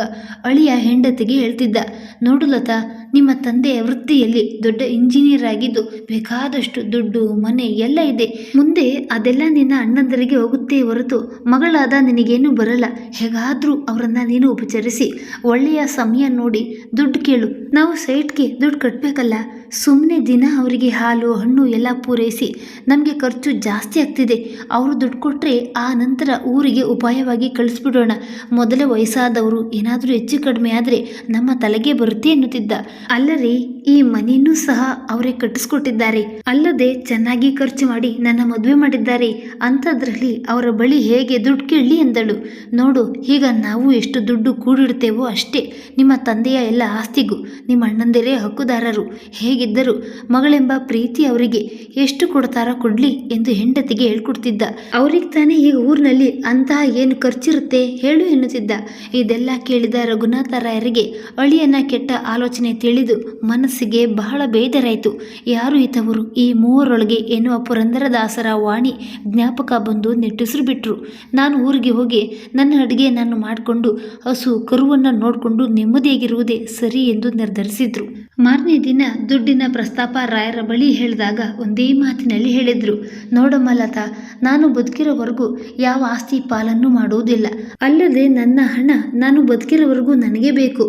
ಅಳಿಯ ಹೆಂಡತಿಗೆ ಹೇಳ್ತಿದ್ದ, ನೋಡು ಲತಾ, ನಿಮ್ಮ ತಂದೆಯ ವೃತ್ತಿಯಲ್ಲಿ ದೊಡ್ಡ ಇಂಜಿನಿಯರ್ ಆಗಿದ್ದು ಬೇಕಾದಷ್ಟು ದುಡ್ಡು, ಮನೆ ಎಲ್ಲ ಇದೆ. ಮುಂದೆ ಅದೆಲ್ಲ ನಿನ್ನ ಅಣ್ಣಂದರಿಗೆ ಹೋಗುತ್ತೆ ಹೊರತು ಮಗಳಾದ ನಿನಗೇನು ಬರಲ್ಲ. ಹೇಗಾದರೂ ಅವರನ್ನು ನೀನು ಉಪಚರಿಸಿ, ಒಳ್ಳೆಯ ಸಮಯ ನೋಡಿ ದುಡ್ಡು ಕೇಳು. ನಾವು ಸೈಟ್ಗೆ ದುಡ್ಡು ಕಟ್ಟಬೇಕಲ್ಲ ಸುಮ್ಮನೆ ದಿನ ಅವರಿಗೆ ಹಾಲು, ಹಣ್ಣು ಎಲ್ಲ ಪೂರೈಸಿ, ನಮಗೆ ಖರ್ಚು ಜಾಸ್ತಿ ಆಗ್ತಿದೆ. ಅವರು ದುಡ್ಡು ಕೊಟ್ಟರೆ ಆ ನಂತರ ಊರಿಗೆ ಉಪಾಯವಾಗಿ ಕಳಿಸ್ಬಿಡೋಣ. ಮೊದಲ ವಯಸ್ಸಾದವರು ಏನಾದರೂ ಹೆಚ್ಚು ಕಡಿಮೆ ಆದರೆ ನಮ್ಮ ತಲೆಗೆ ಬರುತ್ತೆ ಎನ್ನುತ್ತಿದ್ದ. ಅಲ್ಲದೆ ಈ ಮನೆಯನ್ನೂ ಸಹ ಅವರೇ ಕಟ್ಟಿಸ್ಕೊಟ್ಟಿದ್ದಾರೆ. ಅಲ್ಲದೆ ಚೆನ್ನಾಗಿ ಖರ್ಚು ಮಾಡಿ ನನ್ನ ಮದುವೆ ಮಾಡಿದ್ದಾರೆ. ಅಂಥದ್ರಲ್ಲಿ ಅವರ ಬಳಿ ಹೇಗೆ ದುಡ್ಡು ಕೇಳಲಿ ಎಂದಳು. ನೋಡು, ಈಗ ನಾವು ಎಷ್ಟು ದುಡ್ಡು ಕೂಡಿಡ್ತೇವೋ ಅಷ್ಟೇ. ನಿಮ್ಮ ತಂದೆಯ ಎಲ್ಲ ಆಸ್ತಿಗೂ, ನಿಮ್ಮ ಅಣ್ಣಂದಿರೇ ಹಕ್ಕುದಾರರು. ಹೇಗಿದ್ದರು ಮಗಳೆಂಬ ಪ್ರೀತಿ ಅವರಿಗೆ ಎಷ್ಟು ಕೊಡ್ತಾರ ಕೊಡ್ಲಿ ಎಂದು ಹೆಂಡತಿಗೆ ಹೇಳ್ಕೊಡ್ತಿದ್ದ. ಅವ್ರಿಗೆ ತಾನೇ ಈಗ ಊರಿನಲ್ಲಿ ಅಂತಹ ಏನು ಖರ್ಚಿರುತ್ತೆ ಹೇಳು ಎನ್ನುತ್ತಿದ್ದ. ಇದೆಲ್ಲ ಕೇಳಿದ ರಘುನಾಥ ರಾಯರಿಗೆ ಅಳಿಯನ ಕೆಟ್ಟ ಆಲೋಚನೆ ತಿಳಿದು ಮನಸ್ಸಿಗೆ ಬಹಳ ಬೇಜಾರಾಯಿತು. ಯಾರು ಇತವರು ಈ ಮೂವರೊಳಗೆ ಎನ್ನುವ ಪುರಂದರದಾಸರ ವಾಣಿ ಜ್ಞಾಪಕ ಬಂದು ನೆಟ್ಟುಸಿರು ಬಿಟ್ರು. ನಾನು ಊರಿಗೆ ಹೋಗಿ ನನ್ನ ಅಡುಗೆ ನಾನು ಮಾಡಿಕೊಂಡು ಹಸು ಕರುವನ್ನು ನೋಡಿಕೊಂಡು ನೆಮ್ಮದಿಯಾಗಿರುವುದೇ ಸರಿ ಎಂದು ನಿರ್ಧರಿಸಿದ್ರು. ಮಾರನೇ ದಿನ ದುಡ್ಡಿನ ಪ್ರಸ್ತಾಪ ರಾಯರ ಬಳಿ ಹೇಳಿದಾಗ ಒಂದೇ ಮಾತಿನಲ್ಲಿ ಹೇಳಿದ್ರು. ನೋಡಮ್ಮ ಲತಾ, ನಾನು ಬದುಕಿರೋವರೆಗೂ ಯಾವ ಆಸ್ತಿ ಪಾಲನ್ನು ಮಾಡುವುದಿಲ್ಲ. ಅಲ್ಲದೆ ನನ್ನ ಹಣ ನಾನು ಬದುಕಿರೋವರೆಗೂ ನನಗೆ ಬೇಕು.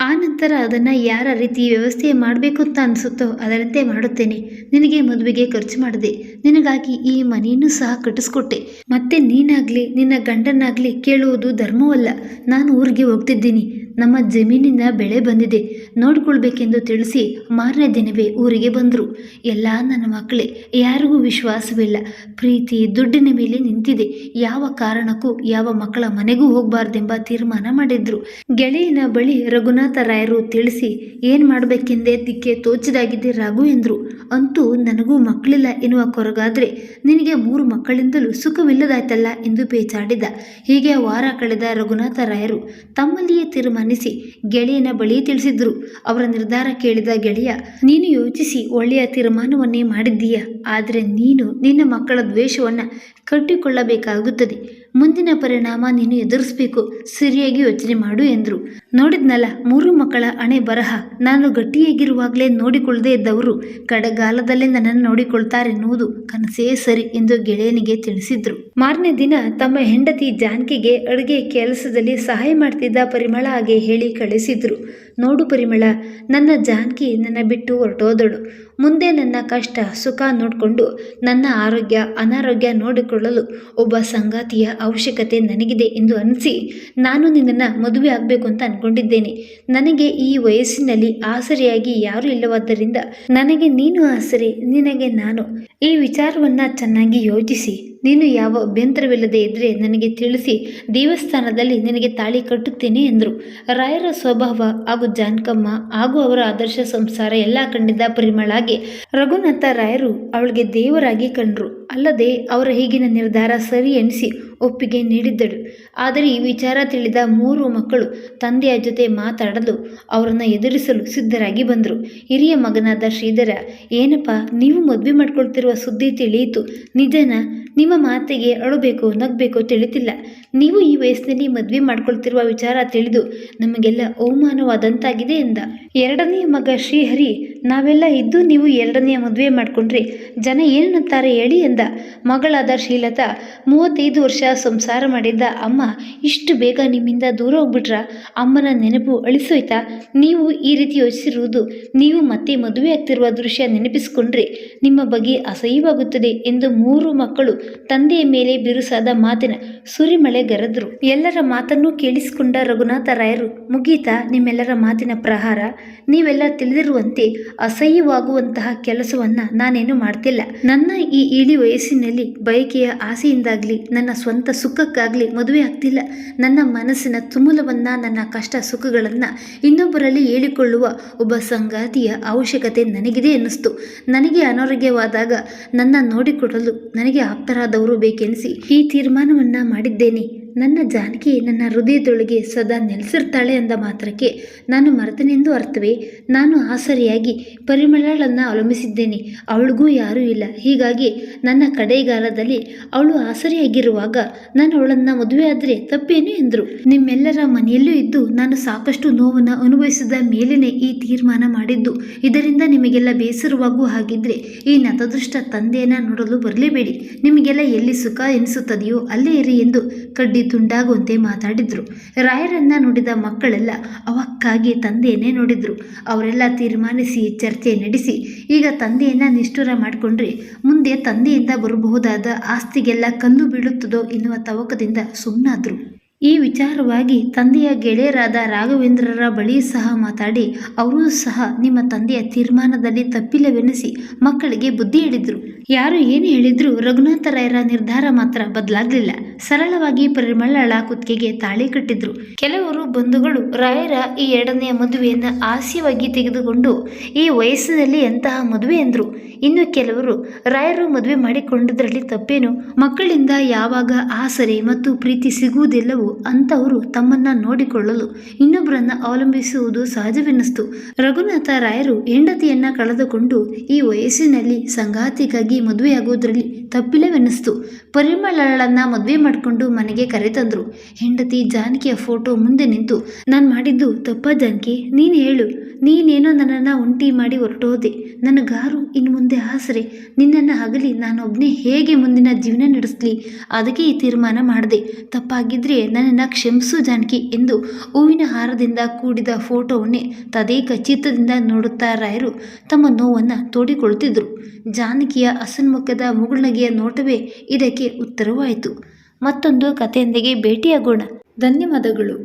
ಆ ನಂತರ ಅದನ್ನು ಯಾರ ರೀತಿ ವ್ಯವಸ್ಥೆ ಮಾಡಬೇಕು ಅಂತ ಅನಿಸುತ್ತೋ ಅದರಂತೆ ಮಾಡುತ್ತೇನೆ. ನಿನಗೆ ಮದುವೆಗೆ ಖರ್ಚು ಮಾಡಿದೆ. ನಿನಗಾಗಿ ಈ ಮನೆಯನ್ನು ಸಹ ಕಟ್ಟಿಸ್ಕೊಟ್ಟೆ. ಮತ್ತೆ ನೀನಾಗಲಿ, ನಿನ್ನ ಗಂಡನಾಗಲಿ ಕೇಳುವುದು ಧರ್ಮವಲ್ಲ. ನಾನು ಊರಿಗೆ ಹೋಗ್ತಿದ್ದೀನಿ. ನಮ್ಮ ಜಮೀನಿನ ಬೆಳೆ ಬಂದಿದೆ. ನೋಡ್ಕೊಳ್ಬೇಕೆಂದು ತಿಳಿಸಿ ಮಾರನೇ ದಿನವೇ ಊರಿಗೆ ಬಂದರು. ಎಲ್ಲ ನನ್ನ ಮಕ್ಕಳೇ, ಯಾರಿಗೂ ವಿಶ್ವಾಸವಿಲ್ಲ. ಪ್ರೀತಿ ದುಡ್ಡಿನ ಮೇಲೆ ನಿಂತಿದೆ. ಯಾವ ಕಾರಣಕ್ಕೂ ಯಾವ ಮಕ್ಕಳ ಮನೆಗೂ ಹೋಗಬಾರ್ದೆಂಬ ತೀರ್ಮಾನ ಮಾಡಿದ್ರು. ಗೆಳೆಯನ ಬಳಿ ರಘುನಾಥ ರಾಯರು ತಿಳಿಸಿ, ಏನು ಮಾಡಬೇಕೆಂದೇ ದಿಕ್ಕೆ ತೋಚದಾಗಿದೆ ರಾಘು ಎಂದರು. ಅಂತೂ ನನಗೂ ಮಕ್ಕಳಿಲ್ಲ ಎನ್ನುವ ಕೊರಗಾದ್ರೆ ನಿನಗೆ ಮೂರು ಮಕ್ಕಳಿಂದಲೂ ಸುಖವಿಲ್ಲದಾಯ್ತಲ್ಲ ಎಂದು ಪೇಚಾಡಿದ. ಹೀಗೆ ವಾರ ಕಳೆದ ರಘುನಾಥ ರಾಯರು ತಮ್ಮಲ್ಲಿಯೇ ತೀರ್ಮಾನಿಸಿ ಗೆಳೆಯನ ಬಳಿ ತಿಳಿಸಿದ್ರು. ಅವರ ನಿರ್ಧಾರ ಕೇಳಿದ ಗೆಳೆಯ, ನೀನು ಯೋಚಿಸಿ ಒಳ್ಳೆಯ ತೀರ್ಮಾನವನ್ನೇ ಮಾಡಿದ್ದೀಯ. ಆದರೆ ನೀನು ನಿನ್ನ ಮಕ್ಕಳ ದ್ವೇಷವನ್ನು ಕಟ್ಟಿಕೊಳ್ಳಬೇಕಾಗುತ್ತದೆ. ಮುಂದಿನ ಪರಿಣಾಮ ನೀನು ಎದುರಿಸಬೇಕು. ಸರಿಯಾಗಿ ಯೋಚನೆ ಮಾಡು ಎಂದರು. ನೋಡಿದ್ನಲ್ಲ, ಮೂರು ಮಕ್ಕಳ ಅಣೆ ಬರಹ. ನಾನು ಗಟ್ಟಿಯಾಗಿರುವಾಗಲೇ ನೋಡಿಕೊಳ್ಳದೇ ಇದ್ದವರು ಕಡೆಗಾಲದಲ್ಲೇ ನನ್ನನ್ನು ನೋಡಿಕೊಳ್ತಾರೆನ್ನುವುದು ಕನಸೇ ಸರಿ ಎಂದು ಗೆಳೆಯನಿಗೆ ತಿಳಿಸಿದ್ರು. ಮಾರನೇ ದಿನ ತಮ್ಮ ಹೆಂಡತಿ ಜಾನಕಿಗೆ ಅಡುಗೆ ಕೆಲಸದಲ್ಲಿ ಸಹಾಯ ಮಾಡ್ತಿದ್ದ ಪರಿಮಳ ಹಾಗೆ ಹೇಳಿ ಕಳಿಸಿದ್ರು. ನೋಡು ಪರಿಮಳ, ನನ್ನ ಜಾನಕಿ ನನ್ನ ಬಿಟ್ಟು ಹೊರಟೋದಳು. ಮುಂದೆ ನನ್ನ ಕಷ್ಟ, ಸುಖ ನೋಡಿಕೊಂಡು ನನ್ನ ಆರೋಗ್ಯ, ಅನಾರೋಗ್ಯ ನೋಡಿಕೊಳ್ಳಲು ಒಬ್ಬ ಸಂಗಾತಿಯ ಅವಶ್ಯಕತೆ ನನಗಿದೆ ಎಂದು ಅನಿಸಿ, ನಾನು ನಿನ್ನನ್ನು ಮದುವೆ ಆಗಬೇಕು ಅಂತ ಅಂದ್ಕೊಂಡಿದ್ದೇನೆ ನನಗೆ ಈ ವಯಸ್ಸಿನಲ್ಲಿ ಆಸರೆಯಾಗಿ ಯಾರೂ ಇಲ್ಲವಾದ್ದರಿಂದ ನನಗೆ ನೀನು ಆಸರೆ, ನಿನಗೆ ನಾನು. ಈ ವಿಚಾರವನ್ನು ಚೆನ್ನಾಗಿ ಯೋಚಿಸಿ. ನೀನು ಯಾವ ಅಭ್ಯಂತರವಿಲ್ಲದೆ ಇದ್ದರೆ ನನಗೆ ತಿಳಿಸಿ, ದೇವಸ್ಥಾನದಲ್ಲಿ ನಿನಗೆ ತಾಳಿ ಕಟ್ಟುತ್ತೇನೆ ಎಂದರು. ರಾಯರ ಸ್ವಭಾವ ಹಾಗೂ ಜಾನಕಮ್ಮ ಹಾಗೂ ಅವರ ಆದರ್ಶ ಸಂಸಾರ ಎಲ್ಲ ಕಂಡಿದ್ದ ಪರಿಮಳಾಗಿ ರಘುನಾಥ ರಾಯರು ಅವಳಿಗೆ ದೇವರಾಗಿ ಕಂಡರು. ಅಲ್ಲದೆ ಅವರ ಈಗಿನ ನಿರ್ಧಾರ ಸರಿ ಎನಿಸಿ ಒಪ್ಪಿಗೆ ನೀಡಿದ್ದಳು. ಆದರೆ ಈ ವಿಚಾರ ತಿಳಿದ ಮೂರು ಮಕ್ಕಳು ತಂದೆಯ ಜೊತೆ ಮಾತಾಡಲು ಅವರನ್ನು ಎದುರಿಸಲು ಸಿದ್ಧರಾಗಿ ಬಂದರು. ಹಿರಿಯ ಮಗನಾದ ಶ್ರೀಧರ, ಏನಪ್ಪ, ನೀವು ಮದುವೆ ಮಾಡ್ಕೊಳ್ತಿರುವ ಸುದ್ದಿ ತಿಳಿಯಿತು. ನಿಜನ? ನಿಮ್ಮ ಮಾತಿಗೆ ಅಳಬೇಕು ನಗಬೇಕು ತಿಳಿತಿಲ್ಲ. ನೀವು ಈ ವಯಸ್ಸಿನಲ್ಲಿ ಮದುವೆ ಮಾಡಿಕೊಳ್ತಿರುವ ವಿಚಾರ ತಿಳಿದು ನಮಗೆಲ್ಲ ಅವಮಾನವಾದಂತಾಗಿದೆ ಎಂದ. ಎರಡನೆಯ ಮಗ ಶ್ರೀಹರಿ, ನಾವೆಲ್ಲ ಇದ್ದು ನೀವು ಎರಡನೆಯ ಮದುವೆ ಮಾಡಿಕೊಂಡ್ರೆ ಜನ ಏನನ್ನುತ್ತಾರೆ ಹೇಳಿ ಎಂದ. ಮಗಳಾದ ಶ್ರೀಲತಾ, ಮೂವತ್ತೈದು ವರ್ಷ ಸಂಸಾರ ಮಾಡಿದ್ದ ಅಮ್ಮ, ಇಷ್ಟು ಬೇಗ ನಿಮ್ಮಿಂದ ದೂರ ಹೋಗ್ಬಿಟ್ರ? ಅಮ್ಮನ ನೆನಪು ಅಳಿಸೋಯ್ತಾ? ನೀವು ಈ ರೀತಿ ಯೋಚಿಸಿರುವುದು, ನೀವು ಮತ್ತೆ ಮದುವೆ ಆಗ್ತಿರುವ ದೃಶ್ಯ ನೆನಪಿಸಿಕೊಂಡ್ರೆ ನಿಮ್ಮ ಬಗ್ಗೆ ಅಸಹ್ಯವಾಗುತ್ತದೆ ಎಂದು ಮೂರು ಮಕ್ಕಳು ತಂದೆಯ ಮೇಲೆ ಬಿರುಸಾದ ಮಾತಿನ ಸುರಿಮಳೆ ಗರೆದರು. ಎಲ್ಲರ ಮಾತನ್ನೂ ಕೇಳಿಸಿಕೊಂಡ ರಘುನಾಥ ರಾಯರು, ಮುಗೀತಾ, ನಿಮ್ಮೆಲ್ಲರ ಮಾತಿನ ಪ್ರಹಾರ, ನೀವೆಲ್ಲ ತಿಳಿದಿರುವಂತೆ ಅಸಹ್ಯವಾಗುವಂತಹ ಕೆಲಸವನ್ನ ನಾನೇನು ಮಾಡ್ತಿಲ್ಲ. ನನ್ನ ಈ ಇಳಿ ವಯಸ್ಸಿನಲ್ಲಿ ಬಯಕೆಯ ಆಸೆಯಿಂದಾಗ್ಲಿ, ನನ್ನ ಸ್ವಂತ ಸುಖಕ್ಕಾಗ್ಲಿ ಮದುವೆ ಆಗ್ತಿಲ್ಲ. ನನ್ನ ಮನಸ್ಸಿನ ತುಮುಲವನ್ನ, ನನ್ನ ಕಷ್ಟ ಸುಖಗಳನ್ನ ಇನ್ನೊಬ್ಬರಲ್ಲಿ ಹೇಳಿಕೊಳ್ಳುವ ಒಬ್ಬ ಸಂಗಾತಿಯ ಅವಶ್ಯಕತೆ ನನಗಿದೆ ಅನ್ನಿಸ್ತು. ನನಗೆ ಅನಾರೋಗ್ಯವಾದಾಗ ನನ್ನ ನೋಡಿಕೊಡಲು ನನಗೆ ಆಪ್ತರಾದವರು ಬೇಕೆನಿಸಿ ಈ ತೀರ್ಮಾನವನ್ನ ಮಾಡಿದ್ದೇನೆ. ನನ್ನ ಜಾನಕಿ ನನ್ನ ಹೃದಯದೊಳಗೆ ಸದಾ ನೆಲೆಸಿರ್ತಾಳೆ ಅಂದ ಮಾತ್ರಕ್ಕೆ ನಾನು ಮರೆತನೆಂದು ಅರ್ಥವೇ? ನಾನು ಆಸರಿಯಾಗಿ ಪರಿಮಳಳನ್ನು ಅವಲಂಬಿಸಿದ್ದೇನೆ. ಅವಳಿಗೂ ಯಾರೂ ಇಲ್ಲ. ಹೀಗಾಗಿ ನನ್ನ ಕಡೆಗಾಲದಲ್ಲಿ ಅವಳು ಆಸರಿಯಾಗಿರುವಾಗ ನಾನು ಅವಳನ್ನು ಮದುವೆ ಆದರೆ ತಪ್ಪೇನು ಎಂದರು. ನಿಮ್ಮೆಲ್ಲರ ಮನೆಯಲ್ಲೂ ಇದ್ದು ನಾನು ಸಾಕಷ್ಟು ನೋವನ್ನು ಅನುಭವಿಸಿದ ಮೇಲಿನೇ ಈ ತೀರ್ಮಾನ ಮಾಡಿದ್ದು. ಇದರಿಂದ ನಿಮಗೆಲ್ಲ ಬೇಸರವಾಗುವ ಹಾಗಿದ್ರೆ ಈ ನತದೃಷ್ಟ ತಂದೆಯನ್ನ ನೋಡಲು ಬರಲೇಬೇಡಿ. ನಿಮಗೆಲ್ಲ ಎಲ್ಲಿ ಸುಖ ಎನಿಸುತ್ತದೆಯೋ ಅಲ್ಲೇ ಇರಿ ಎಂದು ಕಡ್ಡಿ ತುಂಡಾಗುವಂತೆ ಮಾತಾಡಿದ್ರು. ರಾಯರನ್ನ ನೋಡಿದ ಮಕ್ಕಳೆಲ್ಲ ಅವಕ್ಕಾಗಿ ತಂದೆಯನ್ನೇ ನೋಡಿದ್ರು. ಅವರೆಲ್ಲ ತೀರ್ಮಾನಿಸಿ ಚರ್ಚೆ ನಡೆಸಿ. ಈಗ ತಂದೆಯನ್ನ ನಿಷ್ಠುರ ಮಾಡಿಕೊಂಡ್ರೆ ಮುಂದೆ ತಂದೆಯಿಂದ ಬರಬಹುದಾದ ಆಸ್ತಿಗೆಲ್ಲ ಕಲ್ಲು ಬೀಳುತ್ತದೋ ಎನ್ನುವ ತವಕದಿಂದ ಸುಮ್ಮನಾದ್ರು ಈ ವಿಚಾರವಾಗಿ ತಂದೆಯ ಗೆಳೆಯರಾದ ರಾಘವೇಂದ್ರರ ಬಳಿ ಸಹ ಮಾತಾಡಿ, ಅವರೂ ಸಹ ನಿಮ್ಮ ತಂದೆಯ ತೀರ್ಮಾನದಲ್ಲಿ ತಪ್ಪಿಲ್ಲವೆನಿಸಿ ಮಕ್ಕಳಿಗೆ ಬುದ್ಧಿ ಹೇಳಿದ್ರು. ಯಾರು ಏನು ಹೇಳಿದ್ರು ರಘುನಾಥ ರಾಯರ ನಿರ್ಧಾರ ಮಾತ್ರ ಬದಲಾಗಲಿಲ್ಲ. ಸರಳವಾಗಿ ಪರಿಮಳಳ ಕುತ್ತಿಗೆಗೆ ತಾಳಿ ಕಟ್ಟಿದ್ರು. ಕೆಲವರು ಬಂಧುಗಳು ರಾಯರ ಈ ಎರಡನೆಯ ಮದುವೆಯನ್ನು ಹಾಸ್ಯವಾಗಿ ತೆಗೆದುಕೊಂಡು, ಈ ವಯಸ್ಸಿನಲ್ಲಿ ಎಂತಹ ಮದುವೆ ಎಂದರು ಇನ್ನು ಕೆಲವರು ರಾಯರು ಮದುವೆ ಮಾಡಿಕೊಂಡಿದ್ದರಲ್ಲಿ ತಪ್ಪೇನು? ಮಕ್ಕಳಿಂದ ಯಾವಾಗ ಆಸರೆ ಮತ್ತು ಪ್ರೀತಿ ಸಿಗುವುದಿಲ್ಲವೋ ಅಂತವರು ತಮ್ಮನ್ನ ನೋಡಿಕೊಳ್ಳಲು ಇನ್ನೊಬ್ಬರನ್ನ ಅವಲಂಬಿಸುವುದು ಸಹಜವೆನ್ನಿಸ್ತು. ರಘುನಾಥ ರಾಯರು ಹೆಂಡತಿಯನ್ನ ಕಳೆದುಕೊಂಡು ಈ ವಯಸ್ಸಿನಲ್ಲಿ ಸಂಗಾತಿಗಾಗಿ ಮದುವೆಯಾಗುವುದರಲ್ಲಿ ತಪ್ಪಿಲ್ಲವೆನ್ನಿಸ್ತು. ಪರಿಮಳಳನ್ನ ಮದುವೆ ಮಾಡಿಕೊಂಡು ಮನೆಗೆ ಕರೆತಂದ್ರು. ಹೆಂಡತಿ ಜಾನಕಿಯ ಫೋಟೋ ಮುಂದೆ ನಿಂತು, ನಾನು ಮಾಡಿದ್ದು ತಪ್ಪ ಜಾನಕಿ? ನೀನು ಹೇಳು. ನೀನೇನೋ ನನ್ನನ್ನು ಒಂಟಿ ಮಾಡಿ ಹೊರಟೋದೆ. ನನಗಾರು ಇನ್ನು ಮುಂದೆ ಆಸರೆ ನಿನ್ನನ್ನು ಹಗಲಿ ನಾನೊಬ್ಬನೇ ಹೇಗೆ ಮುಂದಿನ ಜೀವನ ನಡೆಸಲಿ? ಅದಕ್ಕೆ ಈ ತೀರ್ಮಾನ ಮಾಡಿದೆ. ತಪ್ಪಾಗಿದ್ರೆ ನನ್ನನ್ನು ಕ್ಷಮಿಸು ಜಾನಕಿ ಎಂದು ಹೂವಿನ ಹಾರದಿಂದ ಕೂಡಿದ ಫೋಟೋವನ್ನೇ ತದೇಕ ಚಿತ್ತದಿಂದ ನೋಡುತ್ತಾ ರಾಯರು ತಮ್ಮ ನೋವನ್ನು ತೋಡಿಕೊಳ್ಳುತ್ತಿದ್ದರು. ಜಾನಕಿಯ ಅಸನ್ಮುಖದ ಮುಗುಳ್ನಗೆಯ ನೋಟವೇ ಇದಕ್ಕೆ ಉತ್ತರವಾಯಿತು. ಮತ್ತೊಂದು ಕಥೆಯೊಂದಿಗೆ ಭೇಟಿಯಾಗೋಣ. ಧನ್ಯವಾದಗಳು.